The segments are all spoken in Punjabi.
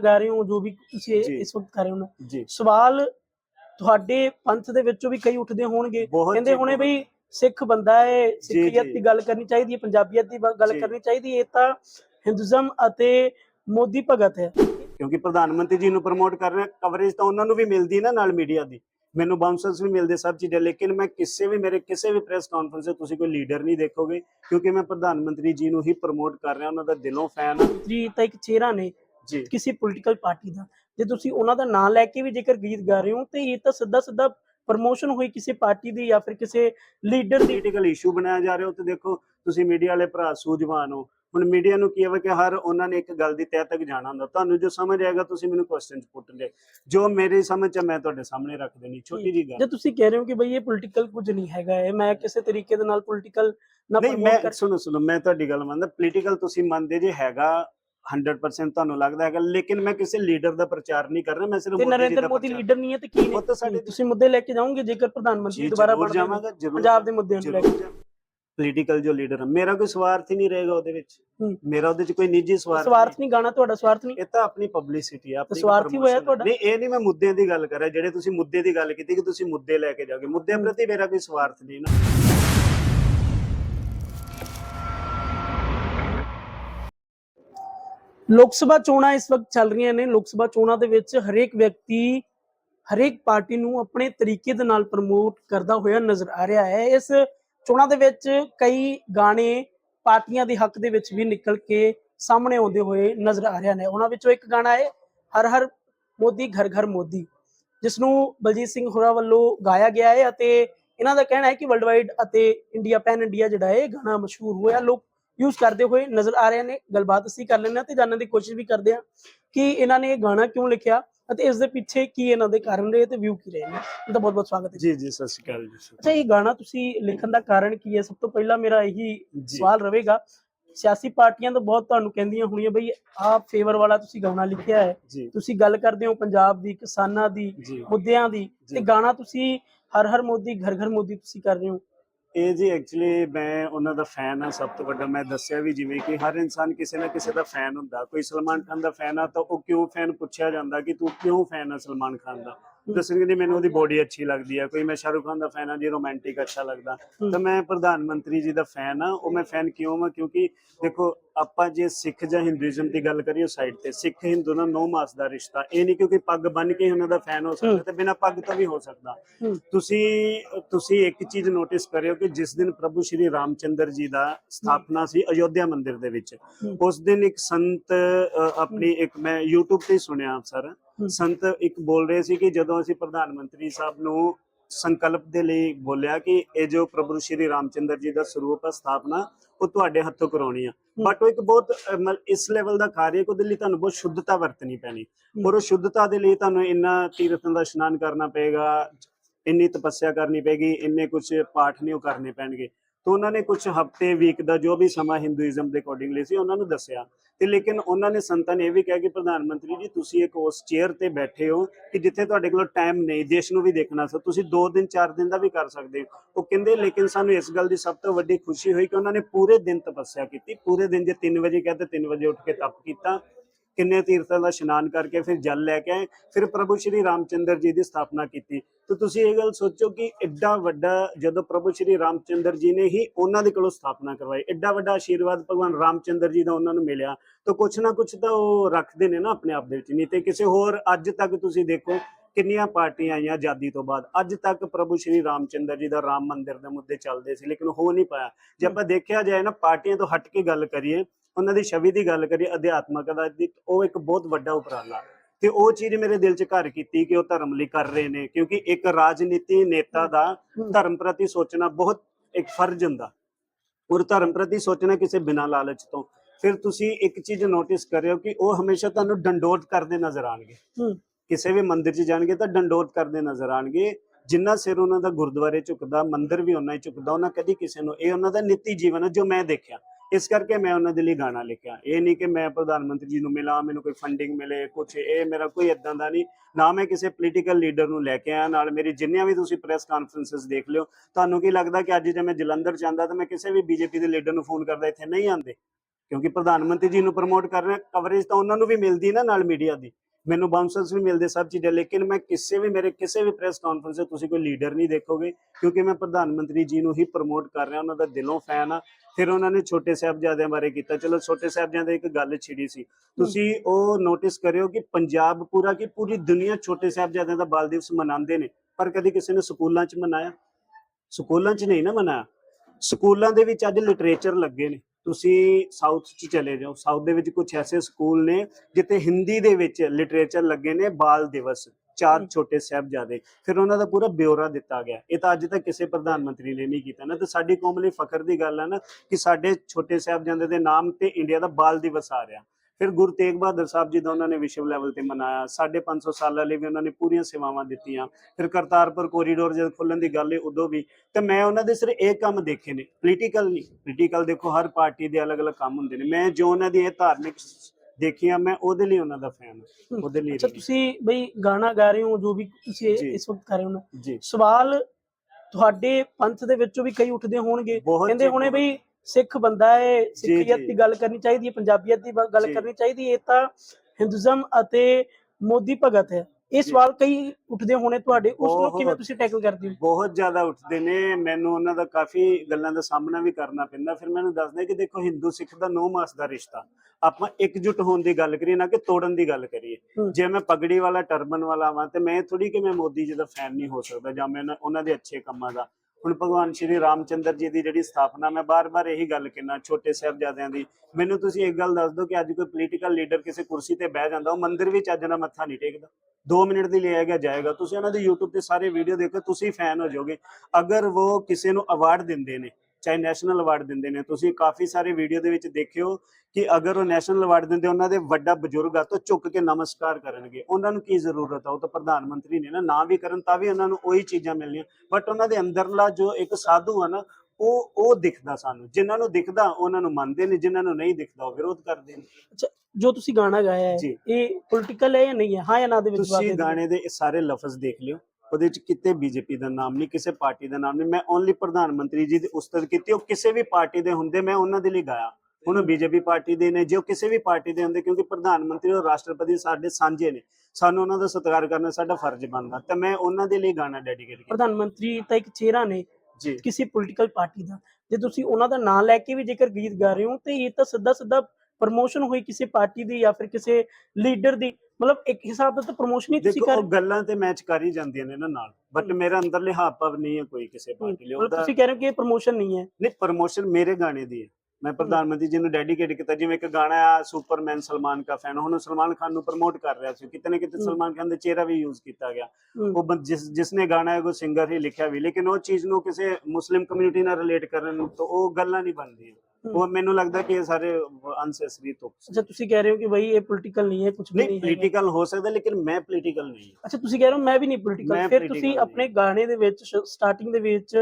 ਗਾ ਰਹੇ ਹੋ ਜੋ ਵੀ ਤੁਸੀਂ। ਇਸ ਵਕਤ ਕਰ ਰਹੇ ਹੋ ਨਾ ਸਵਾਲ ਤੁਹਾਡੇ ਪੰਥ ਦੇ ਵਿੱਚੋਂ ਵੀ ਕਈ ਉੱਠਦੇ ਹੋਣਗੇ ਕਹਿੰਦੇ ਹੋਣੇ। ਬਈ ਸਿੱਖ ਬੰਦਾ ਹੈ ਸਿੱਖੀਅਤ। ਦੀ ਗੱਲ ਕਰਨੀ ਚਾਹੀਦੀ ਹੈ ਪੰਜਾਬੀਅਤ ਦੀ ਗੱਲ। ਕਰਨੀ ਚਾਹੀਦੀ ਹੈ ਇਹ ਤਾਂ ਹਿੰਦੂਜ਼ਮ ਅਤੇ ਮੋਦੀ ਭਗਤ ਹੈ ਕਿਉਂਕਿ ਪ੍ਰਧਾਨ ਮੰਤਰੀ ਜੀ ਨੂੰ ਪ੍ਰਮੋਟ ਕਰ ਰਹੇ ਕਵਰੇਜ ਤਾਂ ਉਹਨਾਂ ਨੂੰ ਵੀ ਮਿਲਦੀ ਨਾ ਨਾਲ ਮੀਡੀਆ ਦੀ ਮੈਨੂੰ ਬਾਉਂਸਰਸ ਵੀ ਮਿਲਦੇ ਸਭ ਚੀਜ਼ਾਂ ਲੇਕਿਨ ਮੈਂ ਕਿਸੇ ਵੀ ਮੇਰੇ ਕਿਸੇ ਵੀ ਪ੍ਰੈਸ ਕਾਨਫਰੰਸ 'ਚ ਤੁਸੀਂ ਕੋਈ ਲੀਡਰ ਨਹੀਂ ਦੇਖੋਗੇ ਕਿਉਂਕਿ ਮੈਂ ਪ੍ਰਧਾਨ ਮੰਤਰੀ ਜੀ ਨੂੰ ਹੀ ਪ੍ਰਮੋਟ ਕਰ ਰਿਹਾ ਉਹਨਾਂ ਦਾ ਦਿਲੋਂ ਫੈਨ ਹਾਂ ਜੀ ਤਾਂ ਇੱਕ ਚਿਹਰਾ ਨੇ ਕਿਸੇ ਪੋਲੀਟੀਕਲ ਪਾਰਟੀ ਦਾ। ਜੇ ਤੁਸੀਂ ਉਹਨਾਂ ਦਾ ਨਾਮ ਲੈ ਕੇ ਵੀ ਜੇਕਰ ਗੀਤ ਗਾ ਰਹੇ ਹੋ ਤੇ ਇਹ ਤਾਂ ਸਿੱਧਾ ਸਿੱਧਾ ਪ੍ਰਮੋਸ਼ਨ ਹੋਈ ਕਿਸੇ ਪਾਰਟੀ ਦੀ ਜਾਂ ਫਿਰ ਕਿਸੇ ਲੀਡਰ ਦੀ। ਪੋਲੀਟੀਕਲ ਇਸ਼ੂ ਬਣਾਇਆ ਜਾ ਰਿਹਾ ਤੇ ਦੇਖੋ ਤੁਸੀਂ ਮੀਡੀਆ ਵਾਲੇ ਭਰਾ ਸੂਝਵਾਨ ਹੋ। ਹੁਣ ਮੀਡੀਆ ਨੂੰ ਕੀ ਹੈ ਕਿ ਹਰ ਉਹਨਾਂ ਨੇ ਇੱਕ ਗੱਲ ਦੀ ਤਹਿ ਤੱਕ ਜਾਣਾ ਹੁੰਦਾ। ਤੁਹਾਨੂੰ ਜੋ ਸਮਝ ਆਏਗਾ ਤੁਸੀਂ ਮੈਨੂੰ ਕੁਐਸਚਨਸ ਪੁੱਟਦੇ ਜੋ ਮੇਰੀ ਸਮਝ ਚ ਮੈਂ ਤੁਹਾਡੇ ਸਾਹਮਣੇ ਰੱਖ ਦੇਣੀ ਛੋਟੀ ਜੀ ਗੱਲ। ਜੇ ਤੁਸੀਂ ਕਹਿ ਰਹੇ ਹੋ ਕਿ ਬਈ ਇਹ ਪੋਲੀਟੀਕਲ ਕੁਝ ਨਹੀਂ ਹੈਗਾ ਹੈ ਮੈਂ ਕਿਸੇ ਤਰੀਕੇ ਦੇ ਨਾਲ ਪੋਲੀਟੀਕਲ ਨਾ ਨਹੀਂ ਮੈਂ ਸੁਣੋ ਸੁਣੋ ਮੈਂ ਤੁਹਾਡੀ ਗੱਲ ਮੰਨਦਾ ਪੋਲੀਟੀਕਲ ਤੁਸੀਂ ਮੰਨਦੇ ਜੇ ਹੈਗਾ 100% ਤੁਹਾਨੂੰ ਲੱਗਦਾ ਹੈਗਾ ਲੇਕਿਨ ਮੈਂ ਕਿਸੇ ਲੀਡਰ ਦਾ ਪ੍ਰਚਾਰ ਨਹੀਂ ਕਰ ਰਿਹਾ ਮੈਂ ਸਿਰਫ ਤੇ ਨਰਿੰਦਰ ਮੋਦੀ ਲੀਡਰ ਨਹੀਂ ਹੈ ਤੇ ਕੀ ਉਹ ਤਾਂ ਸਾਡੇ ਨੇ ਤੁਸੀਂ ਮੁੱਦੇ ਲੈ ਕੇ ਜਾਓਗੇ ਜੇਕਰ ਪ੍ਰਧਾਨ ਮੰਤਰੀ ਦੁਬਾਰਾ ਨੇ ਜਾਵਾਂਗਾ ਪੰਜਾਬ ਦੇ ਮੁੱਦਿਆਂ ਨੂੰ ਲੈ ਕੇ ਪੋਲੀਟੀਕਲ ਜੋ ਲੀਡਰ ਹੈ ਮੇਰਾ ਕੋਈ ਸਵਾਰਥ ਹੀ ਨਹੀਂ ਰਹੇਗਾ ਉਹਦੇ ਵਿੱਚ ਹੂੰ। ਮੇਰਾ ਉਹਦੇ ਚ ਕੋਈ ਨਿੱਜੀ ਸਵਾਰਥ ਸਵਾਰਥ ਨਹੀਂ ਗਾਣਾ ਤੁਹਾਡਾ ਸਵਾਰਥ ਨਹੀਂ। ਇਹ ਤਾਂ ਆਪਣੀ ਪਬਲਿਸਿਟੀ ਆ ਆਪਣੀ ਸਵਾਰਥੀ promotion ਹੋਇਆ ਹੈ। ਤੁਹਾਡਾ? ਨਹੀਂ ਇਹ ਨਹੀਂ ਮੈਂ ਮੁੱਦਿਆਂ ਦੀ ਗੱਲ ਕਰ ਰਿਹਾ ਜਿਹੜੇ ਤੁਸੀਂ ਮੁੱਦੇ ਦੀ ਗੱਲ ਕੀਤੀ ਕਿ ਤੁਸੀਂ ਮੁੱਦੇ ਲੈ ਕੇ ਜਾਓਗੇ ਮੁੱਦਿਆਂ ਹੂੰ। ਪ੍ਰਤੀ ਮੇਰਾ ਕੋਈ ਸਵਾਰਥ ਨਹੀਂ ਨਾ ਲੋਕ ਸਭਾ ਚੋਣਾਂ ਇਸ ਵਕਤ ਚੱਲ ਰਹੀਆਂ ਨੇ। ਲੋਕ ਸਭਾ ਚੋਣਾਂ ਦੇ ਵਿੱਚ ਹਰੇਕ ਵਿਅਕਤੀ, ਹਰੇਕ ਪਾਰਟੀ ਨੂੰ ਆਪਣੇ ਤਰੀਕੇ ਦੇ ਨਾਲ ਪ੍ਰਮੋਟ ਕਰਦਾ ਹੋਇਆ ਨਜ਼ਰ ਆ ਰਿਹਾ ਹੈ। ਇਸ ਚੋਣਾਂ ਦੇ ਵਿੱਚ ਕਈ ਗਾਣੇ ਪਾਰਟੀਆਂ ਦੇ ਹੱਕ ਦੇ ਵਿੱਚ ਵੀ ਨਿਕਲ ਕੇ ਸਾਹਮਣੇ ਆਉਂਦੇ ਹੋਏ ਨਜ਼ਰ ਆ ਰਹੇ ਨੇ। ਉਹਨਾਂ ਵਿੱਚੋਂ ਇੱਕ ਗਾਣਾ ਹੈ, ਹਰ ਹਰ ਮੋਦੀ, ਘਰ ਘਰ ਮੋਦੀ ਜਿਸ ਨੂੰ ਬਲਜੀਤ ਸਿੰਘ ਹੋਰਾਂ ਵੱਲੋਂ ਗਾਇਆ ਗਿਆ ਹੈ ਅਤੇ ਇਹਨਾਂ ਦਾ ਕਹਿਣਾ ਹੈ ਕਿ ਵਰਲਡ ਵਾਈਡ ਅਤੇ ਇੰਡੀਆ ਪੈਨ ਇੰਡੀਆ ਜਿਹੜਾ ਹੈ, ਇਹ ਗਾਣਾ ਮਸ਼ਹੂਰ ਹੋਇਆ। ਲੋਕ ਯੂਜ਼ ਕਰਦੇ ਹੋਏ ਨਜ਼ਰ ਆ ਰਹੇ ਨੇ ਗੱਲਬਾਤ ਅਸੀਂ ਕਰ ਹਾਂ ਤੇ ਜਾਣਨ ਦੀ ਕੋਸ਼ਿਸ਼ ਵੀ ਕਰਦੇ ਹਾਂ ਕਿ ਇਹਨਾਂ ਨੇ ਇਹ ਗਾਣਾ ਕਿਉਂ ਲਿਖਿਆ ਅਤੇ ਇਸ ਦੇ ਪਿੱਛੇ ਕੀ ਇਹਨਾਂ ਦੇ ਕਾਰਨ ਰਹੇ ਤੇ ਵਿਊ ਕੀ ਰਹੇ ਨੇ। ਇਹਦਾ ਬਹੁਤ ਬਹੁਤ ਸਵਾਗਤ ਹੈ ਜੀ ਜੀ ਸਤਿ ਸ਼੍ਰੀ ਅਕਾਲ ਜੀ ਅੱਛਾ ਇਹ ਗਾਣਾ ਤੁਸੀਂ ਲਿਖਣ ਦਾ ਕਾਰਨ ਕੀ ਹੈ? ਸਭ ਤੋਂ ਪਹਿਲਾਂ ਮੇਰਾ ਇਹੀ ਸਵਾਲ ਰਹੇਗਾ। ਸਿਆਸੀ ਪਾਰਟੀਆਂ ਤਾਂ ਬਹੁਤ ਤੁਹਾਨੂੰ ਕਹਿੰਦੀਆਂ ਹੋਣੀਆਂ ਬਈ ਆਹ ਫੇਵਰ ਵਾਲਾ ਤੁਸੀਂ ਗਾਣਾ ਲਿਖਿਆ ਹੈ। ਤੁਸੀਂ ਗੱਲ ਕਰਦੇ ਹੋ ਪੰਜਾਬ ਦੀ ਕਿਸਾਨਾਂ ਦੀ ਮੁੱਦਿਆਂ ਦੀ ਤੇ। ਗਾਣਾ ਤੁਸੀਂ ਹਰ ਹਰ ਮੋਦੀ ਘਰ ਘਰ ਮੋਦੀ ਤੁਸੀਂ ਕਰ ਰਹੇ ਹੋ। ਇਹ ਜੀ ਐਕਚੁਅਲੀ ਮੈਂ ਉਹਨਾਂ ਦਾ ਫੈਨ ਆ ਸਭ ਤੋਂ ਵੱਡਾ ਮੈਂ ਦੱਸਿਆ ਵੀ ਜਿਵੇਂ ਕਿ ਹਰ ਇਨਸਾਨ ਕਿਸੇ ਨਾ ਕਿਸੇ ਦਾ ਫੈਨ ਹੁੰਦਾ। ਕੋਈ ਸਲਮਾਨ ਖਾਨ ਦਾ ਫੈਨ ਆ ਤਾਂ ਉਹ ਕਿਉਂ ਫੈਨ ਪੁੱਛਿਆ ਜਾਂਦਾ ਕਿ ਤੂੰ ਕਿਉਂ ਫੈਨ ਆ ਸਲਮਾਨ ਖਾਨ ਦਾ? ਦੱਸਣਗੇ ਜੀ ਮੈਨੂੰ ਉਹਦੀ ਬੋਡੀ ਅੱਛੀ ਲੱਗਦੀ ਆ, ਕੋਈ ਮੈਂ ਸ਼ਾਹਰੁਖ ਖਾਨ ਦਾ ਫੈਨ ਆ, ਜੀ ਰੋਮਾਂਟਿਕ ਅੱਛਾ ਲੱਗਦਾ। ਤਾਂ ਮੈਂ ਪ੍ਰਧਾਨ ਮੰਤਰੀ ਜੀ ਦਾ ਫੈਨ ਆ, ਉਹ ਮੈਂ ਫੈਨ ਕਿਉਂ ਆ? ਕਿਉਂਕਿ ਦੇਖੋ ਆਪਾਂ ਜੇ ਸਿੱਖ ਜਾਂ ਹਿੰਦੂਇਜ਼ਮ ਦੀ ਗੱਲ ਕਰੀਏ ਸਾਈਡ ਤੇ ਸਿੱਖ ਹਿੰਦੂ ਨਾਲ ਨੌ ਮਾਸ ਦਾ ਰਿਸ਼ਤਾ ਇਹ ਨਹੀਂ ਕਿਉਂਕਿ ਪੱਗ ਬੰਨ ਕੇ ਉਹਨਾਂ ਦਾ ਫੈਨ ਹੋ ਸਕਦਾ। ਤੇ ਬਿਨਾਂ ਪੱਗ ਤੋਂ ਵੀ ਹੋ ਸਕਦਾ। ਤੁਸੀਂ ਤੁਸੀਂ ਇੱਕ ਚੀਜ਼ ਨੋਟਿਸ ਕਰਿਓ ਕਿ ਜਿਸ ਦਿਨ ਪ੍ਰਭੂ ਸ਼੍ਰੀ ਰਾਮਚੰਦਰ ਜੀ ਦਾ ਸਥਾਪਨਾ ਸੀ ਅਯੋਧਿਆ ਮੰਦਿਰ ਦੇ ਵਿੱਚ। ਉਸ ਦਿਨ ਇੱਕ ਸੰਤ ਆਪਣੀ ਇੱਕ ਮੈਂ YouTube ਤੇ ਸੁਣਿਆ ਸਰ। ਸੰਤ ਇੱਕ ਬੋਲ ਰਹੇ ਸੀ ਕਿ ਜਦੋਂ ਅਸੀਂ ਪ੍ਰਧਾਨ ਮੰਤਰੀ ਸਾਹਿਬ ਨੂੰ ਸੰਕਲਪ ਦੇ ਲਈ ਬੋਲਿਆ ਕਿ ਇਹ ਜੋ ਪ੍ਰਭੂ ਸ਼੍ਰੀ ਰਾਮਚੰਦਰ ਜੀ ਦਾ ਸਰੂਪ ਹੈ ਸਥਾਪਨਾ ਉਹ ਤੁਹਾਡੇ ਹੱਥੋਂ ਕਰਾਉਣੀ ਆ। ਬਟ ਉਹ ਇੱਕ ਬਹੁਤ ਮਤਲਬ ਇਸ ਲੈਵਲ ਦਾ ਕਾਰਜ ਹੈ ਕਿ ਉਹਦੇ ਲਈ ਤੁਹਾਨੂੰ ਬਹੁਤ ਸ਼ੁੱਧਤਾ ਵਰਤਣੀ ਪੈਣੀ। ਔਰ ਉਹ ਸ਼ੁੱਧਤਾ ਦੇ ਲਈ ਤੁਹਾਨੂੰ ਇੰਨਾ ਤੀਰਥਾਂ ਦਾ ਇਸ਼ਨਾਨ ਕਰਨਾ ਪਏਗਾ ਇੰਨੀ ਤਪੱਸਿਆ ਕਰਨੀ ਪੈਗੀ ਇੰਨੇ ਕੁਝ ਪਾਠ ਨਹੀਂ ਉਹ ਕਰਨੇ ਪੈਣਗੇ। ਤਾਂ ਉਹਨਾਂ ਨੇ ਕੁਝ ਹਫ਼ਤੇ ਵੀਕ ਦਾ ਜੋ ਵੀ ਸਮਾਂ ਹਿੰਦੂਇਜ਼ਮ ਦੇ ਅਕੋਰਡਿੰਗਲੀ ਸੀ, ਉਹਨਾਂ ਨੂੰ ਦੱਸਿਆ। ਤੇ ਲੇਕਿਨ ਉਹਨਾਂ ਨੇ ਸੰਤਾਂ ਨੇ ਇਹ ਵੀ ਕਿਹਾ ਕਿ ਪ੍ਰਧਾਨ ਮੰਤਰੀ ਜੀ, ਤੁਸੀਂ ਇੱਕ ਉਸ ਚੇਅਰ ਤੇ ਬੈਠੇ ਹੋ ਕਿ ਜਿੱਥੇ ਤੁਹਾਡੇ ਕੋਲ ਟਾਈਮ ਨਹੀਂ, ਦੇਸ਼ ਨੂੰ ਵੀ ਦੇਖਣਾ ਸੀ। ਤੁਸੀਂ 2 ਦਿਨ 4 ਦਿਨ ਦਾ ਵੀ ਕਰ ਸਕਦੇ ਹੋ। ਉਹ ਕਹਿੰਦੇ, ਲੇਕਿਨ ਸਾਨੂੰ ਇਸ ਗੱਲ ਦੀ ਸਭ ਤੋਂ ਵੱਡੀ ਖੁਸ਼ੀ ਹੋਈ ਕਿ ਉਹਨਾਂ ਨੇ ਪੂਰੇ ਦਿਨ ਤਪੱਸਿਆ ਕੀਤੀ। ਪੂਰੇ ਦਿਨ ਜੇ 3 ਵਜੇ ਕਹਿੰਦੇ 3 ਵਜੇ ਉੱਠ ਕੇ ਤਪ ਕੀਤਾ। ਕਿੰਨੇ ਤੀਰਥਾਂ ਦਾ ਇਸ਼ਨਾਨ ਕਰਕੇ ਫਿਰ ਜਲ ਲੈ ਕੇ ਆਏ, ਫਿਰ ਪ੍ਰਭੂ ਸ਼੍ਰੀ ਰਾਮਚੰਦਰ ਜੀ ਦੀ ਸਥਾਪਨਾ ਕੀਤੀ। ਤੇ ਤੁਸੀਂ ਇਹ ਗੱਲ ਸੋਚੋ ਕਿ ਐਡਾ ਵੱਡਾ ਜਦੋਂ ਪ੍ਰਭੂ ਸ਼੍ਰੀ ਰਾਮਚੰਦਰ ਜੀ ਨੇ ਹੀ ਉਹਨਾਂ ਦੇ ਕੋਲੋਂ ਸਥਾਪਨਾ ਕਰਵਾਈ ਐਡਾ ਵੱਡਾ ਆਸ਼ੀਰਵਾਦ ਭਗਵਾਨ ਰਾਮਚੰਦਰ ਜੀ ਦਾ ਉਹਨਾਂ ਨੂੰ ਮਿਲਿਆ, ਤਾਂ ਕੁਛ ਨਾ ਕੁਛ ਤਾਂ ਉਹ ਰੱਖਦੇ ਨੇ ਨਾ ਆਪਣੇ ਆਪ ਦੇ ਵਿੱਚ, ਨਹੀਂ ਤੇ ਕਿਸੇ ਹੋਰ ਅੱਜ ਤੱਕ ਤੁਸੀਂ ਦੇਖੋ ਕਿੰਨੀਆਂ ਪਾਰਟੀਆਂ ਆਈਆਂ ਆਜ਼ਾਦੀ ਤੋਂ ਬਾਅਦ? ਅੱਜ ਤੱਕ ਪ੍ਰਭੂ ਸ਼੍ਰੀ ਰਾਮਚੰਦਰ ਜੀ ਦਾ ਰਾਮ ਮੰਦਿਰ ਦੇ ਮੁੱਦੇ ਚੱਲਦੇ ਸੀ ਲੇਕਿਨ ਹੋ ਨਹੀਂ ਪਾਇਆ। ਜੇ ਆਪਾਂ ਦੇਖਿਆ ਜਾਏ ਨਾ ਪਾਰਟੀਆਂ ਤੋਂ ਹਟ ਕੇ ਗੱਲ ਕਰੀਏ ਉਹਨਾਂ ਦੀ ਛਵੀ ਦੀ ਗੱਲ ਕਰੀਏ ਅਧਿਆਤਮਕਤਾ ਦੀ ਉਹ ਇੱਕ ਬਹੁਤ ਵੱਡਾ ਉਪਰਾਲਾ। ਤੇ ਉਹ ਚੀਜ਼ ਮੇਰੇ ਦਿਲ 'ਚ ਘਰ ਕੀਤੀ ਕਿ ਉਹ ਧਰਮ ਲਈ ਕਰ ਰਹੇ ਨੇ ਕਿਉਂਕਿ ਇੱਕ ਰਾਜਨੀਤੀ ਨੇਤਾ ਦਾ ਧਰਮ ਪ੍ਰਤੀ ਸੋਚਣਾ ਬਹੁਤ ਇੱਕ ਫਰਜ਼ ਹੁੰਦਾ। ਔਰ ਧਰਮ ਪ੍ਰਤੀ ਸੋਚਣਾ ਕਿਸੇ ਬਿਨਾਂ ਲਾਲਚ ਤੋਂ। ਫਿਰ ਤੁਸੀਂ ਇੱਕ ਚੀਜ਼ ਨੋਟਿਸ ਕਰਿਓ ਕਿ ਉਹ ਹਮੇਸ਼ਾ ਤੁਹਾਨੂੰ ਡੰਡੋਤ ਕਰਦੇ ਨਜ਼ਰ ਆਣਗੇ। ਕਿਸੇ ਵੀ ਮੰਦਿਰ 'ਚ ਜਾਣਗੇ ਤਾਂ ਡੰਡੋਤ ਕਰਦੇ ਨਜ਼ਰ ਆਣਗੇ ਜਿੰਨਾ ਸਿਰ ਉਹਨਾਂ ਦਾ ਗੁਰਦੁਆਰੇ ਝੁਕਦਾ, ਮੰਦਿਰ ਵੀ ਉਹਨਾਂ ਹੀ ਝੁਕਦਾ, ਉਹਨਾਂ ਕਦੀ ਕਿਸੇ ਨੂੰ, ਇਹ ਉਹਨਾਂ ਦਾ ਨਿੱਤੀ ਜੀਵਨ ਹੈ ਜੋ ਮੈਂ ਦੇਖਿਆ। ਇਸ ਕਰਕੇ ਮੈਂ ਉਹਨਾਂ ਦੇ ਲਈ ਗਾਣਾ ਲਿਖਿਆ। ਇਹ ਨਹੀਂ ਕਿ ਮੈਂ ਪ੍ਰਧਾਨ ਮੰਤਰੀ ਜੀ ਨੂੰ ਮਿਲਾਂ, ਮੈਨੂੰ ਕੋਈ ਫੰਡਿੰਗ ਮਿਲੇ ਕੁਝ ਇਹ ਮੇਰਾ ਕੋਈ ਇਦਾਂ ਦਾ ਨਹੀਂ। ਨਾ ਮੈਂ ਕਿਸੇ ਪੋਲੀਟੀਕਲ ਲੀਡਰ ਨੂੰ ਲੈ ਕੇ ਆਇਆ, ਨਾਲ ਮੇਰੀ ਜਿੰਨੀਆਂ ਵੀ ਤੁਸੀਂ ਪ੍ਰੈਸ ਕਾਨਫਰੰਸਸ ਦੇਖ ਲਿਓ, ਤੁਹਾਨੂੰ ਕੀ ਲੱਗਦਾ ਕਿ ਅੱਜ ਜੇ ਮੈਂ ਜਲੰਧਰ ਜਾਂਦਾ ਤਾਂ ਮੈਂ ਕਿਸੇ ਵੀ ਬੀਜੇਪੀ ਦੇ ਲੀਡਰ ਨੂੰ ਫੋਨ ਕਰਦਾ, ਇੱਥੇ ਨਹੀਂ ਆਉਂਦੇ? ਕਿਉਂਕਿ ਪ੍ਰਧਾਨ ਮੰਤਰੀ ਜੀ ਨੂੰ ਪ੍ਰਮੋਟ ਕਰ ਰਹੇ ਕਵਰੇਜ ਤਾਂ ਉਹਨਾਂ ਨੂੰ ਵੀ ਮਿਲਦੀ ਨਾ ਨਾਲ ਮੀਡੀਆ ਦੀ। ਮੈਨੂੰ ਬਾਉਂਸਰਸ ਵੀ ਮਿਲਦੇ ਸਭ ਚੀਜ਼ਾਂ, ਲੇਕਿਨ ਮੈਂ ਕਿਸੇ ਵੀ ਮੇਰੇ ਕਿਸੇ ਵੀ ਪ੍ਰੈਸ ਕਾਨਫਰੰਸ 'ਚ ਤੁਸੀਂ ਕੋਈ ਲੀਡਰ ਨਹੀਂ ਦੇਖੋਗੇ, ਕਿਉਂਕਿ ਮੈਂ ਪ੍ਰਧਾਨ ਮੰਤਰੀ ਜੀ ਨੂੰ ਹੀ ਪ੍ਰਮੋਟ ਕਰ ਰਿਹਾ, ਉਹਨਾਂ ਦਾ ਦਿਲੋਂ ਫੈਨ ਆ। ਫਿਰ ਉਹਨਾਂ ਨੇ ਛੋਟੇ ਸਾਹਿਬਜ਼ਾਦਿਆਂ ਬਾਰੇ ਕੀਤਾ। ਚਲੋ, ਛੋਟੇ ਸਾਹਿਬਜ਼ਾਦੇ ਇੱਕ ਗੱਲ ਛਿੜੀ ਸੀ। ਤੁਸੀਂ ਉਹ ਨੋਟਿਸ ਕਰਿਓ ਕਿ ਪੰਜਾਬ ਪੂਰਾ ਕਿ ਪੂਰੀ ਦੁਨੀਆ ਛੋਟੇ ਸਾਹਿਬਜ਼ਾਦਿਆਂ ਦਾ ਬਾਲ ਦਿਵਸ ਮਨਾਉਂਦੇ ਨੇ, ਪਰ ਕਦੀ ਕਿਸੇ ਨੇ ਸਕੂਲਾਂ 'ਚ ਮਨਾਇਆ? ਸਕੂਲਾਂ 'ਚ ਨਹੀਂ ਨਾ ਮਨਾਇਆ? ਸਕੂਲਾਂ ਦੇ ਵਿੱਚ ਅੱਜ ਲਿਟਰੇਚਰ ਲੱਗੇ ਨੇ। ਤੁਸੀਂ ਸਾਊਥ 'ਚ ਚਲੇ ਜਾਓ। ਸਾਊਥ ਦੇ ਵਿੱਚ ਕੁਝ ਐਸੇ ਸਕੂਲ ਨੇ ਜਿੱਥੇ ਹਿੰਦੀ ਦੇ ਵਿੱਚ ਲਿਟਰੇਚਰ ਲੱਗੇ ਨੇ ਬਾਲ ਦਿਵਸ ਚਾਰ। ਛੋਟੇ ਸਾਹਿਬਜ਼ਾਦੇ। ਫਿਰ ਉਹਨਾਂ ਦਾ ਪੂਰਾ ਬਿਊਰਾ ਦਿੱਤਾ ਗਿਆ। ਇਹ ਤਾਂ ਅੱਜ ਤੱਕ ਕਿਸੇ ਪ੍ਰਧਾਨ ਮੰਤਰੀ ਨੇ ਨਹੀਂ ਕੀਤਾ ਨਾ। ਤੇ ਸਾਡੀ ਕੌਮ ਲਈ ਫਖਰ ਦੀ ਗੱਲ ਹੈ ਨਾ ਕਿ ਸਾਡੇ ਛੋਟੇ ਸਾਹਿਬਜ਼ਾਦੇ ਦੇ ਨਾਮ ਤੇ ਇੰਡੀਆ ਦਾ ਬਾਲ ਦਿਵਸ ਆ ਰਿਹਾ। ਫਿਰ ਗੁਰੂ ਤੇਗ ਬਹਾਦਰ ਸਾਹਿਬ ਜੀ ਦਾ ਉਹਨਾਂ ਨੇ ਵਿਸ਼ਵ ਲੈਵਲ ਤੇ ਮਨਾਇਆ। 550 ਸਾਲਾਂ ਲਈ ਵੀ ਉਹਨਾਂ ਨੇ ਪੂਰੀਆਂ ਸੇਵਾਵਾਂ ਦਿੱਤੀਆਂ। ਫਿਰ ਕਰਤਾਰਪੁਰ ਕੋਰੀਡੋਰ ਜਦ ਖੁੱਲਣ ਦੀ ਗੱਲ ਹੈ ਉਦੋਂ ਵੀ। ਤੇ ਮੈਂ ਉਹਨਾਂ ਦੇ ਸਿਰ ਇਹ ਕੰਮ ਦੇਖੇ ਨੇ ਪੋਲੀਟੀਕਲ ਨਹੀਂ। ਪੋਲੀਟੀਕਲ ਦੇਖੋ ਹਰ ਪਾਰਟੀ ਦੇ ਅਲੱਗ-ਅਲੱਗ ਕੰਮ ਹੁੰਦੇ ਨੇ। ਮੈਂ ਜੋ ਉਹਨਾਂ ਦੀ ਇਹ ਧਾਰਮਿਕ ਦੇਖੀਆਂ ਮੈਂ ਉਹਦੇ ਲਈ ਉਹਨਾਂ ਦਾ ਫੈਨ ਹਾਂ। ਉਹਦੇ ਲਈ ਅੱਛਾ ਤੁਸੀਂ ਬਈ ਗਾਣਾ ਗਾ ਰਹੇ ਹੋ ਜੋ ਵੀ ਤੁਸੀਂ। ਇਸ ਵਕਤ ਕਰ ਰਹੇ ਹੋ ਨਾ। ਸਵਾਲ ਤੁਹਾਡੇ ਪੰਥ ਦੇ ਵਿੱਚੋਂ ਵੀ ਕਈ ਉੱਠਦੇ ਹੋਣਗੇ। ਕਹਿੰਦੇ ਹੋਣੇ। ਬਈ ਸਿੱਖ ਬੰਦਾ ਹੈ ਸਿੱਖੀਅਤ। ਦੀ ਗੱਲ ਕਰਨੀ ਚਾਹੀਦੀ ਹੈ ਪੰਜਾਬੀਅਤ ਦੀ ਗੱਲ। ਕਰਨੀ ਚਾਹੀਦੀ ਇਹ ਤਾਂ ਹਿੰਦੂਜ਼ਮ ਅਤੇ ਮੋਦੀ ਭਗਤ ਹੈ ਇਹ। ਸਵਾਲ ਕਈ ਉੱਠਦੇ ਹੋਣੇ ਤੁਹਾਡੇ ਉਸ ਨੂੰ ਕਿਵੇਂ। ਤੁਸੀਂ ਟੈਕਲ ਕਰਦੇ ਹੋ ਬਹੁਤ ਜ਼ਿਆਦਾ ਉੱਠਦੇ ਨੇ ਮੈਨੂੰ ਉਹਨਾਂ ਦਾ ਕਾਫੀ ਗੱਲਾਂ ਦਾ ਸਾਹਮਣਾ ਵੀ ਕਰਨਾ ਪੈਂਦਾ ਫਿਰ ਮੈਨੂੰ ਦੱਸਦੇ ਕਿ ਦੇਖੋ ਹਿੰਦੂ ਸਿੱਖ ਦਾ ਨੌ ਮਾਸ ਦਾ ਰਿਸ਼ਤਾ ਆਪਾਂ ਇਕਜੁੱਟ ਹੋਣ ਦੀ ਗੱਲ ਕਰੀਏ ਨਾ ਕਿ ਤੋੜਨ ਦੀ ਗੱਲ ਕਰੀਏ। ਜੇ ਮੈਂ ਪਗੜੀ ਵਾਲਾ ਟਰਬਨ ਵਾਲਾ ਵਾਂ ਤੇ ਮੈਂ ਥੋੜੀ ਕਿ ਮੈਂ ਮੋਦੀ ਜੀ ਦਾ ਫੈਨ ਨਹੀਂ ਹੋ ਸਕਦਾ ਜਾਂ ਮੈਂ ਉਹਨਾਂ ਦੇ ਅੱਛੇ ਕੰਮਾਂ ਦਾ ਹੁਣ ਭਗਵਾਨ ਸ਼੍ਰੀ ਰਾਮਚੰਦਰ ਜੀ ਦੀ ਜਿਹੜੀ ਸਥਾਪਨਾ, ਮੈਂ ਬਾਰ-ਬਾਰ ਇਹੀ ਗੱਲ ਕਹਿਣਾ ਛੋਟੇ ਸਾਹਿਬਜ਼ਾਦਿਆਂ ਦੀ। ਮੈਨੂੰ ਤੁਸੀਂ ਇੱਕ ਗੱਲ ਦੱਸ ਦਿਓ ਕਿ ਅੱਜ ਕੋਈ ਪੋਲੀਟੀਕਲ ਲੀਡਰ ਕਿਸੇ ਕੁਰਸੀ ਤੇ ਬਹਿ ਜਾਂਦਾ, ਉਹ ਮੰਦਿਰ ਵਿੱਚ ਅੱਜ ਨਾਲ ਮੱਥਾ ਨਹੀਂ ਟੇਕਦਾ। 2 ਮਿੰਟ ਦੀ ਲਿਆ ਗਿਆ, ਜਾਏਗਾ। ਤੁਸੀਂ ਉਹਨਾਂ ਦੀ YouTube ਤੇ ਸਾਰੇ ਵੀਡੀਓ ਦੇਖੋ, ਤੁਸੀਂ ਫੈਨ ਹੋ ਜਾਓਗੇ। ਅਗਰ ਉਹ ਕਿਸੇ ਨੂੰ ਅਵਾਰਡ ਦਿੰਦੇ ਨੇ ਚਾਹੇ ਨੈਸ਼ਨਲ ਅਵਾਰਡ ਦਿੰਦੇ ਨੇ। ਤੁਸੀਂ ਕਾਫੀ ਸਾਰੇ ਵੀਡੀਓ ਦੇ ਵਿੱਚ ਦੇਖਿਓ ਕਿ ਅਗਰ ਉਹ ਨੈਸ਼ਨਲ ਅਵਾਰਡ ਦਿੰਦੇ ਉਹਨਾਂ ਦੇ ਵੱਡਾ ਬਜ਼ੁਰਗ ਆ ਤਾਂ ਝੁੱਕ ਕੇ ਨਮਸਕਾਰ ਕਰਨਗੇ। ਉਹਨਾਂ ਨੂੰ ਕੀ ਜ਼ਰੂਰਤ ਆ? ਉਹ ਤਾਂ ਪ੍ਰਧਾਨ ਮੰਤਰੀ ਨੇ ਨਾ ਨਾ ਵੀ ਕਰਨ ਤਾਂ ਵੀ ਉਹਨਾਂ ਨੂੰ ਉਹੀ ਚੀਜ਼ਾਂ ਮਿਲਣੀਆਂ। ਬਟ ਉਹਨਾਂ ਦੇ ਅੰਦਰਲਾ ਜੋ ਇੱਕ ਸਾਧੂ ਆ ਨਾ ਉਹ ਉਹ ਦਿਖਦਾ ਸਾਨੂੰ। ਜਿਨ੍ਹਾਂ ਨੂੰ ਦਿਖਦਾ ਉਹਨਾਂ ਨੂੰ ਮੰਨਦੇ ਨੇ ਜਿਨ੍ਹਾਂ ਨੂੰ ਨਹੀਂ ਦਿਖਦਾ ਉਹ ਵਿਰੋਧ ਕਰਦੇ ਨੇ। ਅੱਛਾ ਜੋ ਤੁਸੀਂ ਗਾਣਾ ਗਾਇਆ ਹੈ। ਇਹ ਪੋਲੀਟੀਕਲ ਹੈ ਜਾਂ ਨਹੀਂ ਹੈ? ਹਾਂ ਜਾਂ ਨਾ ਦੇ ਵਿੱਚ ਤੁਸੀਂ। ਗਾਣੇ ਦੇ ਸਾਰੇ ਲਫ਼ਜ਼ ਦੇਖ ਲਿਓ। ਉਹਦੇ ਵਿੱਚ ਕਿਤੇ ਬੀਜੇਪੀ ਦਾ ਨਾਮ ਨਹੀਂ ਕਿਸੇ ਪਾਰਟੀ ਦਾ ਨਾਮ ਨਹੀਂ। ਮੈਂ ਓਨਲੀ ਪ੍ਰਧਾਨ ਮੰਤਰੀ ਜੀ ਦੀ ਉਸਤਤ ਕੀਤੀ ਉਹ ਕਿਸੇ ਵੀ ਪਾਰਟੀ ਦੇ ਹੁੰਦੇ ਮੈਂ ਉਹਨਾਂ ਦੇ ਲਈ ਗਾਇਆ। ਹੁਣ ਬੀਜੇਪੀ ਪਾਰਟੀ ਦੇ ਨੇ ਜੋ ਕਿਸੇ ਵੀ ਪਾਰਟੀ ਦੇ ਹੁੰਦੇ ਕਿਉਂਕਿ ਪ੍ਰਧਾਨ ਮੰਤਰੀ ਔਰ ਰਾਸ਼ਟਰਪਤੀ ਸਾਡੇ ਸਾਂਝੇ ਨੇ ਸਾਨੂੰ ਉਹਨਾਂ ਦਾ ਸਤਿਕਾਰ ਕਰਨਾ ਸਾਡਾ ਫਰਜ਼ ਬਣਦਾ ਤੇ ਮੈਂ ਉਹਨਾਂ ਦੇ ਲਈ ਗਾਣਾ ਡੈਡੀਕੇਟ ਕੀਤਾ। ਪ੍ਰਧਾਨ ਮੰਤਰੀ ਤਾਂ ਇੱਕ ਚਿਹਰਾ ਨੇ ਜੀ। ਕਿਸੇ ਪੋਲੀਟੀਕਲ ਪਾਰਟੀ ਦਾ। ਜੇ ਤੁਸੀਂ ਉਹਨਾਂ ਦਾ ਨਾਂ ਲੈ ਕੇ ਵੀ ਜੇਕਰ ਗੀਤ ਗਾ ਰਹੇ ਹੋ ਤੇ ਇਹ ਤਾਂ ਸਿੱਧਾ ਸਿੱਧਾ ਪ੍ਰਮੋਸ਼ਨ ਹੋਈ ਕਿਸੇ ਪਾਰਟੀ ਦੀ ਜਾਂ ਫਿਰ ਕਿਸੇ ਲੀਡਰ ਦੀ? ਮਤਲਬ ਇੱਕ ਹਿਸਾਬ ਦਾ ਤਾਂ ਪ੍ਰਮੋਸ਼ਨ ਹੀ ਤੁਸੀਂ ਦੇਖੋ ਕਰ ਉਹ ਗੱਲਾਂ ਤੇ ਮੈਚ ਕਰ ਹੀ ਜਾਂਦੀਆਂ ਨੇ ਨਾ ਨਾਲ। ਬਟ। ਮੇਰਾ ਅੰਦਰਲੇ ਹਾਵ ਭਾਵ ਨਹੀਂ ਹੈ ਕੋਈ ਕਿਸੇ ਪਾਰਟੀ ਲਈ। ਮਤਲਬ ਉਹਦਾ ਤੁਸੀਂ ਕਹਿ ਰਹੇ ਹੋ ਕਿ ਇਹ ਪ੍ਰਮੋਸ਼ਨ ਨਹੀਂ ਹੈ। ਨਹੀਂ ਪ੍ਰਮੋਸ਼ਨ ਮੇਰੇ ਗਾਣੇ ਦੀ ਹੈ। ਮੈਂ ਪ੍ਰਧਾਨ ਮੰਤਰੀ ਜੀ ਨੂੰ ਡੈਡੀਕੇਟ ਕੀਤਾ। ਜਿਵੇਂ ਇੱਕ ਗਾਣਾ ਆ ਸੁਪਰਮੈਨ ਸਲਮਾਨ ਦਾ ਫੈਨ ਹੁਣ ਉਹ ਸਲਮਾਨ ਖਾਨ ਨੂੰ ਪ੍ਰਮੋਟ ਕਰ ਰਿਹਾ ਸੀ। ਕਿਤੇ ਨਾ ਕਿਤੇ। ਸਲਮਾਨ ਖਾਨ ਦਾ ਚਿਹਰਾ ਵੀ ਯੂਜ਼ ਕੀਤਾ ਗਿਆ। ਉਹ ਬੰ- ਜਿਸ ਜਿਸਨੇ ਗਾਣਾ ਹੈ ਉਹ ਸਿੰਗਰ ਹੀ ਲਿਖਿਆ ਵੀ। ਲੇਕਿਨ ਉਹ ਚੀਜ਼ ਨੂੰ ਕਿਸੇ ਮੁਸਲਿਮ ਕਮਿਊਨਿਟੀ ਨਾਲ ਰਿਲੇਟ ਕਰਨ ਤੋਂ ਉਹ ਗੱਲਾਂ ਨਹੀਂ ਬਣਦੀਆਂ। ਉਹ ਮੈਨੂੰ ਲੱਗਦਾ ਕਿ ਇਹ ਸਾਰੇ ਅਨਸੈਸਰੀ ਤੋਂ। ਅੱਛਾ ਤੁਸੀਂ ਕਹਿ ਰਹੇ ਹੋ ਕਿ ਭਾਈ ਇਹ ਪੋਲੀਟੀਕਲ ਨਹੀਂ ਹੈ ਕੁਝ ਵੀ ਨਹੀਂ ਨਹੀਂ ਪੋਲੀਟੀਕਲ ਹੋ ਸਕਦਾ ਲੇਕਿਨ ਮੈਂ ਪੋਲੀਟੀਕਲ ਨਹੀਂ ਅੱਛਾ ਤੁਸੀਂ ਕਹਿ ਰਹੇ ਹੋ ਮੈਂ ਵੀ ਨਹੀਂ ਪੋਲੀਟੀਕਲ ਫਿਰ ਤੁਸੀਂ। ਆਪਣੇ ਗਾਣੇ ਦੇ ਵਿੱਚ ਸਟਾਰਟਿੰਗ ਦੇ ਵਿੱਚ